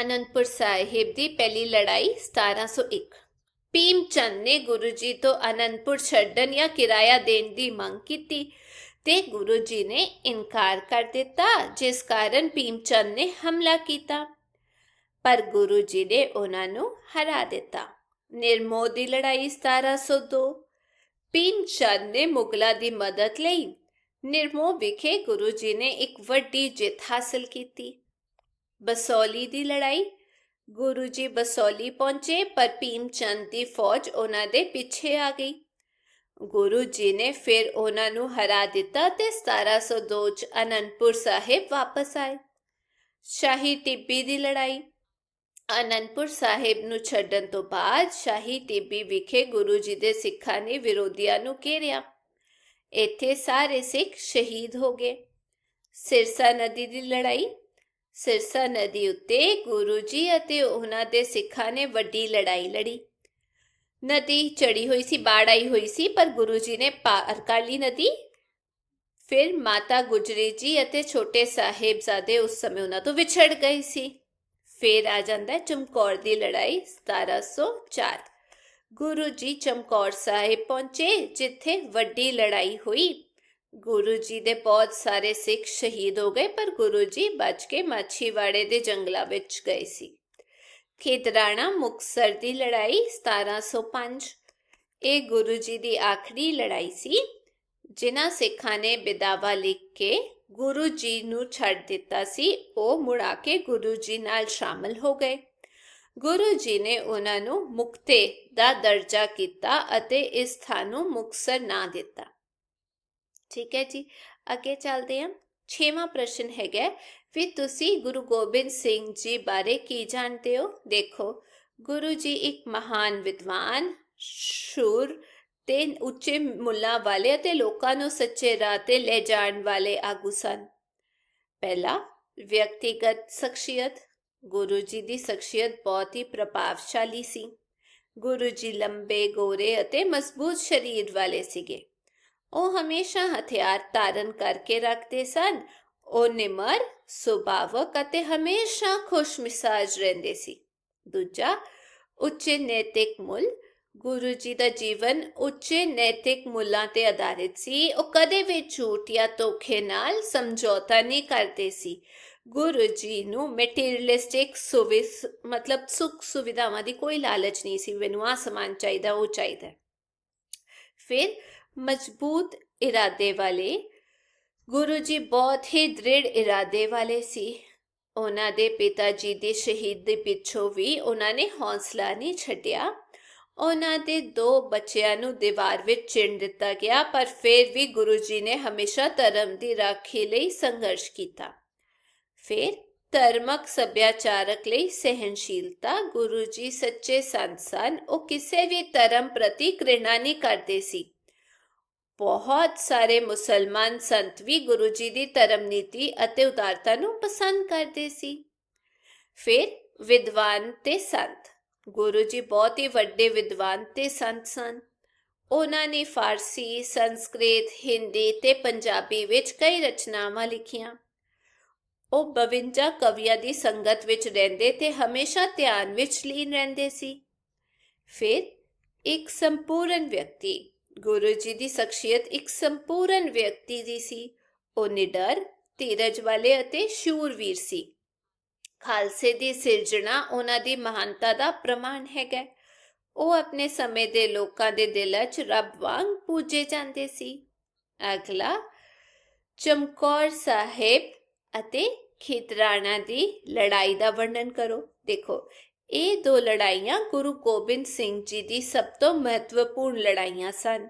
ਅਨੰਦਪੁਰ ਸਾਹਿਬ ਦੀ ਪਹਿਲੀ ਲੜਾਈ 1701 ਭੀਮ ਚੰਦ ਨੇ ਗੁਰੂ ਜੀ ਤੋਂ ਅਨੰਦਪੁਰ ਛੱਡਣ ਜਾਂ ਕਿਰਾਇਆ ਦੇਣ ਦੀ ਮੰਗ ਕੀਤੀ ਤੇ ਗੁਰੂ ਜੀ ਨੇ ਇਨਕਾਰ ਕਰ ਦਿੱਤਾ, ਜਿਸ ਕਾਰਨ ਭੀਮ ਚੰਦ ਨੇ ਹਮਲਾ ਕੀਤਾ। ਪਰ ਗੁਰੂ ਜੀ ਨੇ ਉਹਨਾਂ ਨੂੰ ਹਰਾ ਦਿੱਤਾ। ਨਿਰਮੋਹ ਦੀ ਲੜਾਈ 1702 ਭੀਮ ਚੰਦ ਨੇ ਮੁਗਲਾਂ ਦੀ ਮਦਦ ਲਈ ਨਿਰਮੋਹ ਵਿਖੇ ਗੁਰੂ ਜੀ ਨੇ ਇੱਕ ਵੱਡੀ ਜਿੱਤ ਹਾਸਲ ਕੀਤੀ। ਬਸੌਲੀ ਦੀ ਲੜਾਈ ਗੁਰੂ ਜੀ ਬਸੌਲੀ ਪਹੁੰਚੇ, ਪਰ ਭੀਮ ਚੰਦ ਦੀ ਫੌਜ ਉਹਨਾਂ ਦੇ ਪਿੱਛੇ ਆ ਗਈ। ਗੁਰੂ ਜੀ ਨੇ ਫਿਰ ਉਹਨਾਂ ਨੂੰ ਹਰਾ ਦਿੱਤਾ ਤੇ 1702 ਚ ਅਨੰਦਪੁਰ ਸਾਹਿਬ ਵਾਪਸ ਆਏ। ਸ਼ਾਹੀ ਟਿੱਬੀ ਦੀ ਲੜਾਈ। ਅਨੰਦਪੁਰ ਸਾਹਿਬ ਨੂੰ ਛੱਡਣ ਤੋਂ ਬਾਅਦ ਸ਼ਾਹੀ ਟਿੱਬੀ ਵਿਖੇ ਗੁਰੂ ਜੀ ਦੇ ਸਿੱਖਾਂ ਨੇ ਵਿਰੋਧੀਆਂ ਨੂੰ ਘੇਰਿਆ। ਇੱਥੇ ਸਾਰੇ ਸਿੱਖ ਸ਼ਹੀਦ ਹੋ ਗਏ। ਸਿਰਸਾ ਨਦੀ ਦੀ ਲੜਾਈ। ਸਿਰਸਾ ਨਦੀ ਉੱਤੇ ਗੁਰੂ ਜੀ ਅਤੇ ਉਹਨਾਂ ਦੇ ਸਿੱਖਾਂ ਨੇ ਵੱਡੀ ਲੜਾਈ ਲੜੀ। ਨਦੀ ਚੜੀ ਹੋਈ ਸੀ, ਬਾੜ ਆਈ ਹੋਈ ਸੀ, ਪਰ ਗੁਰੂ ਜੀ ਨੇ ਪਾਰ ਕਰ ਲਈ ਨਦੀ, ਫਿਰ ਮਾਤਾ ਗੁਜਰੀ ਜੀ ਅਤੇ ਛੋਟੇ ਸਾਹਿਬਜ਼ਾਦੇ ਉਸ ਸਮੇਂ ਉਹਨਾਂ ਤੋਂ ਵਿਛੜ ਗਏ ਸੀ। ਫਿਰ ਆ ਜਾਂਦਾ ਹੈ ਚਮਕੌਰ ਦੀ ਲੜਾਈ 1704 ਗੁਰੂ ਜੀ ਚਮਕੌਰ ਸਾਹਿਬ ਪਹੁੰਚੇ, ਜਿੱਥੇ ਵੱਡੀ ਲੜਾਈ ਹੋਈ। ਗੁਰੂ ਜੀ ਦੇ ਬਹੁਤ ਸਾਰੇ ਸਿੱਖ ਸ਼ਹੀਦ ਹੋ ਗਏ, ਪਰ ਗੁਰੂ ਜੀ ਬਚ ਕੇ ਮਾਛੀਵਾੜੇ ਦੇ ਜੰਗਲਾਂ ਵਿੱਚ ਗਏ ਸੀ। ਖੇਤਰਾਣਾ ਮੁਕਸਰ ਦੀ ਲੜਾਈ 1705 ਇਹ ਗੁਰੂ ਜੀ ਦੀ ਆਖਰੀ ਲੜਾਈ ਸੀ, ਜਿਨ੍ਹਾਂ ਸਿੱਖਾਂ ਨੇ ਬਿਦਾਵਾ ਲਿਖ ਕੇ ਗੁਰੂ ਜੀ ਨੂੰ ਛੱਡ ਦਿੱਤਾ ਸੀ, ਉਹ ਮੁੜਾ ਕੇ ਗੁਰੂ ਜੀ ਨਾਲ ਸ਼ਾਮਲ ਹੋ ਗਏ। ਗੁਰੂ ਜੀ ਨੇ ਉਹਨਾਂ ਨੂੰ ਮੁਕਤੇ ਦਾ ਦਰਜਾ ਕੀਤਾ ਅਤੇ ਇਸ ਥਾਂ ਨੂੰ ਮੁਕਸਰ ਨਾਂ ਦਿੱਤਾ। ਠੀਕ ਹੈ ਜੀ। ਅੱਗੇ ਚੱਲਦੇ ਹਾਂ। ਛੇਵਾਂ ਪ੍ਰਸ਼ਨ ਹੈਗਾ ਵੀ ਤੁਸੀਂ ਗੁਰੂ ਗੋਬਿੰਦ ਸਿੰਘ ਜੀ ਬਾਰੇ ਕੀ ਜਾਣਦੇ ਹੋ? ਦੇਖੋ, ਗੁਰੂ ਜੀ ਇੱਕ ਮਹਾਨ ਵਿਦਵਾਨ, ਸ਼ੂਰ ਤੇ ਉੱਚੇ ਮੁੱਲਾਂ ਵਾਲੇ ਅਤੇ ਲੋਕਾਂ ਨੂੰ ਸੱਚੇ ਰਾਹ ਤੇ ਲੈ ਜਾਣ ਵਾਲੇ ਆਗੂ ਸਨ। ਪਹਿਲਾ, ਵਿਅਕਤੀਗਤ ਸ਼ਖਸੀਅਤ। ਗੁਰੂ ਜੀ ਦੀ ਸ਼ਖਸੀਅਤ ਬਹੁਤ ਹੀ ਪ੍ਰਭਾਵਸ਼ਾਲੀ ਸੀ। ਗੁਰੂ ਜੀ ਲੰਬੇ ਗੋਰੇ ਅਤੇ ਮਜ਼ਬੂਤ ਸਰੀਰ ਵਾਲੇ ਸੀਗੇ। ਉਹ ਹਮੇਸ਼ਾ ਹਥਿਆਰ ਧਾਰਨ ਕਰਕੇ ਰੱਖਦੇ ਸਨ। ਉਹ ਨਿਮਰ, ਸੁਭਾਵਕ ਅਤੇ ਹਮੇਸ਼ਾ ਖੁਸ਼ ਮਿਸਾਜ ਰਹਿੰਦੇ ਸੀ। ਦੂਜਾ, ਉੱਚੇ ਨੈਤਿਕ ਮੁੱਲ। ਗੁਰੂ ਜੀ ਦਾ ਜੀਵਨ ਉੱਚੇ ਨੈਤਿਕ ਮੁੱਲਾਂ ਤੇ ਆਧਾਰਿਤ ਸੀ। ਉਹ ਕਦੇ ਵੀ ਝੂਠ ਜਾਂ ਧੋਖੇ ਨਾਲ ਸਮਝੌਤਾ ਨਹੀਂ ਕਰਦੇ ਸੀ। ਗੁਰੂ ਜੀ ਨੂੰ ਮਟੀਰੀਅਲਿਸਟਿਕ ਸੁਵਿਸ, ਮਤਲਬ ਸੁੱਖ ਸੁਵਿਧਾਵਾਂ ਦੀ ਕੋਈ ਲਾਲਚ ਨਹੀਂ ਸੀ। ਮੈਨੂੰ ਆ ਸਮਾਨ ਚਾਹੀਦਾ, ਉਹ ਚਾਹੀਦਾ। ਫਿਰ ਮਜ਼ਬੂਤ ਇਰਾਦੇ ਵਾਲੇ। ਗੁਰੂ ਜੀ ਬਹੁਤ ਹੀ ਦ੍ਰਿੜ ਇਰਾਦੇ ਵਾਲੇ ਸੀ। ਉਹਨਾਂ ਦੇ ਪਿਤਾ ਜੀ ਦੀ ਸ਼ਹੀਦੀ ਪਿੱਛੋਂ ਵੀ ਉਹਨਾਂ ਨੇ ਹੌਸਲਾ ਨਹੀਂ ਛੱਡਿਆ। ਉਹਨਾਂ ਦੇ ਦੋ ਬੱਚਿਆਂ ਨੂੰ ਦੀਵਾਰ ਵਿੱਚ ਚਿਣ ਦਿੱਤਾ ਗਿਆ, ਪਰ ਫਿਰ ਵੀ ਗੁਰੂ ਜੀ ਨੇ ਹਮੇਸ਼ਾ ਧਰਮ ਦੀ ਰਾਖੀ ਲਈ ਸੰਘਰਸ਼ ਕੀਤਾ। ਫਿਰ ਧਰਮਕ ਸੱਭਿਆਚਾਰਕ ਲਈ ਸਹਿਨਸ਼ੀਲਤਾ ਗੁਰੂ ਜੀ ਸੱਚੇ ਸੰਤ ਸਨ। ਉਹ ਕਿਸੇ ਵੀ ਧਰਮ ਪ੍ਰਤੀ ਘ੍ਰਿਣਾ ਨਹੀਂ ਕਰਦੇ ਸੀ। ਬਹੁਤ ਸਾਰੇ ਮੁਸਲਮਾਨ ਸੰਤ ਵੀ ਗੁਰੂ ਜੀ ਦੀ ਧਰਮ ਨੀਤੀ ਅਤੇ ਉਦਾਰਤਾ ਨੂੰ ਪਸੰਦ ਕਰਦੇ ਸੀ। ਫਿਰ ਵਿਦਵਾਨ ਤੇ ਸੰਤ। ਗੁਰੂ ਜੀ ਬਹੁਤ ਹੀ ਵੱਡੇ ਵਿਦਵਾਨ ਤੇ ਸੰਤ ਸਨ। ਉਹਨਾਂ ਨੇ ਫਾਰਸੀ, ਸੰਸਕ੍ਰਿਤ, ਹਿੰਦੀ ਤੇ ਪੰਜਾਬੀ ਵਿੱਚ ਕਈ ਰਚਨਾਵਾਂ ਲਿਖੀਆਂ। ਉਹ 52 ਕਵੀਆਂ ਦੀ ਸੰਗਤ ਵਿੱਚ ਰਹਿੰਦੇ ਤੇ ਹਮੇਸ਼ਾ ਧਿਆਨ ਵਿੱਚ ਲੀਨ ਰਹਿੰਦੇ ਸੀ। ਫਿਰ ਇੱਕ ਸੰਪੂਰਨ ਵਿਅਕਤੀ ਗੁਰੂ ਜੀ ਦੀ ਸ਼ਖਸੀਅਤ ਇੱਕ ਸੰਪੂਰਨ ਵਿਅਕਤੀ ਦੀ ਸੀ। ਉਹ ਨਿਡਰ, ਧੀਰਜ ਵਾਲੇ ਅਤੇ ਸ਼ੂਰਵੀਰ ਸੀ। ਖਾਲਸੇ ਦੀ ਸਿਰਜਣਾ ਉਹਨਾਂ ਦੀ ਮਹਾਨਤਾ ਦਾ ਪ੍ਰਮਾਣ ਹੈਗਾ। ਉਹ ਆਪਣੇ ਸਮੇਂ ਦੇ ਲੋਕਾਂ ਦੇ ਦਿਲਾਂ 'ਚ ਰੱਬ ਵਾਂਗ ਪੂਜੇ ਜਾਂਦੇ ਸੀ। ਅਗਲਾ, ਚਮਕੌਰ ਸਾਹਿਬ ਅਤੇ ਖਿਦਰਾਣਾ ਦੀ ਲੜਾਈ ਦਾ ਵਰਣਨ ਕਰੋ। ਦੇਖੋ ਇਹ ਦੋ ਲੜਾਈਆਂ ਗੁਰੂ ਗੋਬਿੰਦ ਸਿੰਘ ਜੀ ਦੀ ਸਭ ਤੋਂ ਮਹੱਤਵਪੂਰਨ ਲੜਾਈਆਂ ਸਨ।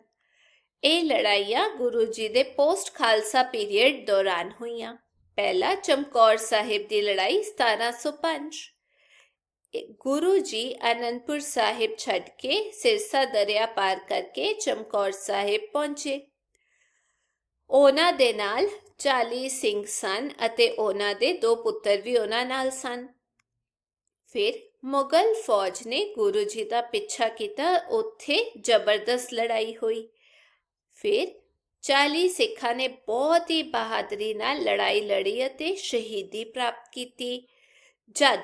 ਇਹ ਲੜਾਈਆਂ ਗੁਰੂ ਜੀ ਦੇ ਪੋਸਟ ਖਾਲਸਾ ਪੀਰੀਅਡ ਦੌਰਾਨ ਹੋਈਆਂ। ਪਹਿਲਾ ਚਮਕੌਰ ਸਾਹਿਬ ਦੀ ਲੜਾਈ 1705 ਗੁਰੂ ਜੀ ਅਨੰਦਪੁਰ ਸਾਹਿਬ ਛੱਡ ਕੇ ਸਿਰਸਾ ਦਰਿਆ ਪਾਰ ਕਰਕੇ ਚਮਕੌਰ ਸਾਹਿਬ ਪਹੁੰਚੇ। ਉਹਨਾਂ ਦੇ ਨਾਲ 40 ਸਿੰਘ ਸਨ ਅਤੇ ਉਹਨਾਂ ਦੇ ਦੋ ਪੁੱਤਰ ਵੀ ਉਹਨਾਂ ਨਾਲ ਸਨ। ਫਿਰ ਮੁਗਲ ਫੌਜ ਨੇ ਗੁਰੂ ਜੀ ਦਾ ਪਿੱਛਾ ਕੀਤਾ, ਉੱਥੇ ਜ਼ਬਰਦਸਤ ਲੜਾਈ ਹੋਈ। ਫਿਰ 40 ਸਿੱਖਾਂ ਨੇ ਬਹੁਤ ਹੀ ਬਹਾਦਰੀ ਨਾਲ ਲੜਾਈ ਲੜੀ ਅਤੇ ਸ਼ਹੀਦੀ ਪ੍ਰਾਪਤ ਕੀਤੀ। ਜਦ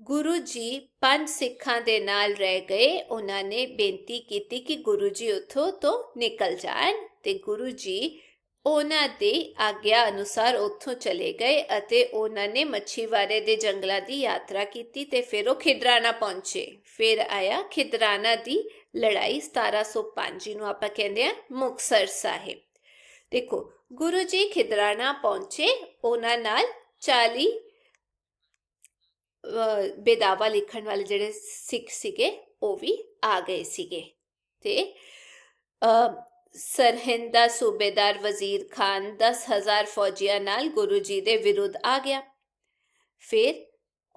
ਗੁਰੂ ਜੀ ਪੰਜ ਸਿੱਖਾਂ ਦੇ ਨਾਲ ਰਹਿ ਗਏ, ਉਹਨਾਂ ਨੇ ਬੇਨਤੀ ਕੀਤੀ ਕਿ ਗੁਰੂ ਜੀ ਉਥੋਂ ਤੋਂ ਨਿਕਲ ਜਾਣ ਤੇ ਗੁਰੂ ਜੀ ਉਹਨਾਂ ਦੀ ਆਗਿਆ ਅਨੁਸਾਰ ਉੱਥੋਂ ਚਲੇ ਗਏ ਅਤੇ ਉਹਨਾਂ ਨੇ ਮੱਛੀਵਾੜੇ ਦੇ ਜੰਗਲਾਂ ਦੀ ਯਾਤਰਾ ਕੀਤੀ ਤੇ ਫਿਰ ਉਹ ਖਿਦਰਾਣਾ ਪਹੁੰਚੇ। ਫਿਰ ਆਇਆ ਖਿਦਰਾਣਾ ਦੀ ਲੜਾਈ 1705 ਜਿਹਨੂੰ ਆਪਾਂ ਕਹਿੰਦੇ ਆ ਮੁਕਸਰ ਸਾਹਿਬ। ਦੇਖੋ, ਗੁਰੂ ਜੀ ਖਿਦਰਾਣਾ ਪਹੁੰਚੇ, ਉਹਨਾਂ ਨਾਲ 40 ਬੇਦਾਵਾ ਲਿਖਣ ਵਾਲੇ ਜਿਹੜੇ ਸਿੱਖ ਸੀਗੇ, ਉਹ ਵੀ ਆ ਗਏ ਸੀਗੇ। ਤੇ ਸਰਹਿੰਦ ਦਾ ਸੂਬੇਦਾਰ ਵਜ਼ੀਰ ਖਾਨ 10000 ਫੌਜੀਆਂ ਨਾਲ ਗੁਰੂ ਜੀ ਦੇ ਵਿਰੁੱਧ ਆ ਗਿਆ। ਫਿਰ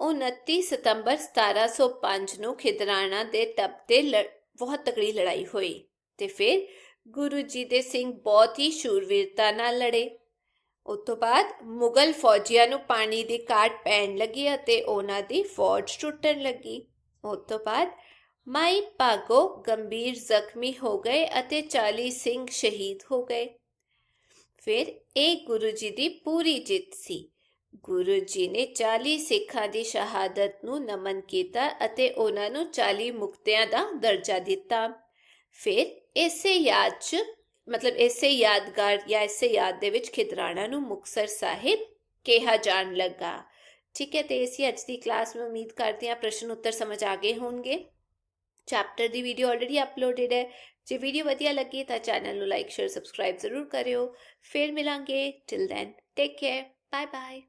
29 ਸਤੰਬਰ 1705 ਨੂੰ ਖਿਦਰਾਣਾ ਦੇ ਤਪ ਤੇ ਬਹੁਤ ਤਕੜੀ ਲੜਾਈ ਹੋਈ ਤੇ ਫਿਰ ਗੁਰੂ ਜੀ ਦੇ ਸਿੰਘ ਬਹੁਤ ਹੀ ਸ਼ੂਰਵੀਰਤਾ ਨਾਲ ਲੜੇ। ਉਸ ਤੋਂ ਬਾਅਦ ਮੁਗਲ ਫੌਜੀਆਂ ਨੂੰ ਪਾਣੀ ਦੀ ਘਾਟ ਪੈਣ ਲੱਗੀ ਅਤੇ ਉਹਨਾਂ ਦੀ ਫੌਜ ਟੁੱਟਣ ਲੱਗੀ। ਉਸ ਤੋਂ ਬਾਅਦ ਮਾਈ ਪਾਗੋ ਗੰਭੀਰ ਜ਼ਖਮੀ ਹੋ ਗਏ ਅਤੇ 40 ਸਿੰਘ ਸ਼ਹੀਦ ਹੋ ਗਏ। ਫਿਰ ਇਹ ਗੁਰੂ ਜੀ ਦੀ ਪੂਰੀ ਜਿੱਤ ਸੀ। ਗੁਰੂ ਜੀ ਨੇ 40 ਸਿੱਖਾਂ ਦੀ ਸ਼ਹਾਦਤ ਨੂੰ ਨਮਨ ਕੀਤਾ ਅਤੇ ਉਹਨਾਂ ਨੂੰ 40 ਮੁਕਤਿਆਂ ਦਾ ਦਰਜਾ ਦਿੱਤਾ। ਫਿਰ ਇਸੇ ਯਾਦ 'ਚ, ਮਤਲਬ ਇਸੇ ਯਾਦਗਾਰ ਜਾਂ ਇਸੇ ਯਾਦ ਦੇ ਵਿੱਚ ਖਿਦਰਾਣਾ ਨੂੰ ਮੁਕਸਰ ਸਾਹਿਬ ਕਿਹਾ ਜਾਣ ਲੱਗਾ। ਠੀਕ ਹੈ, ਤੇ ਇਸੇ ਅੱਜ ਦੀ ਕਲਾਸ ਵਿੱਚ ਉਮੀਦ ਕਰਦੇ ਹਾਂ ਪ੍ਰਸ਼ਨ ਉੱਤਰ ਸਮਝ ਆ ਗਏ ਹੋਣਗੇ। ਚੈਪਟਰ ਦੀ ਵੀਡੀਓ ਆਲਰੇਡੀ ਅਪਲੋਡਡ ਹੈ। ਜੇ ਵੀਡੀਓ ਵਧੀਆ ਲੱਗੀ ਤਾਂ ਚੈਨਲ ਨੂੰ ਲਾਈਕ ਸ਼ੇਅਰ ਸਬਸਕ੍ਰਾਈਬ ਜ਼ਰੂਰ ਕਰਿਓ। ਫਿਰ ਮਿਲਾਂਗੇ। Till then take care bye bye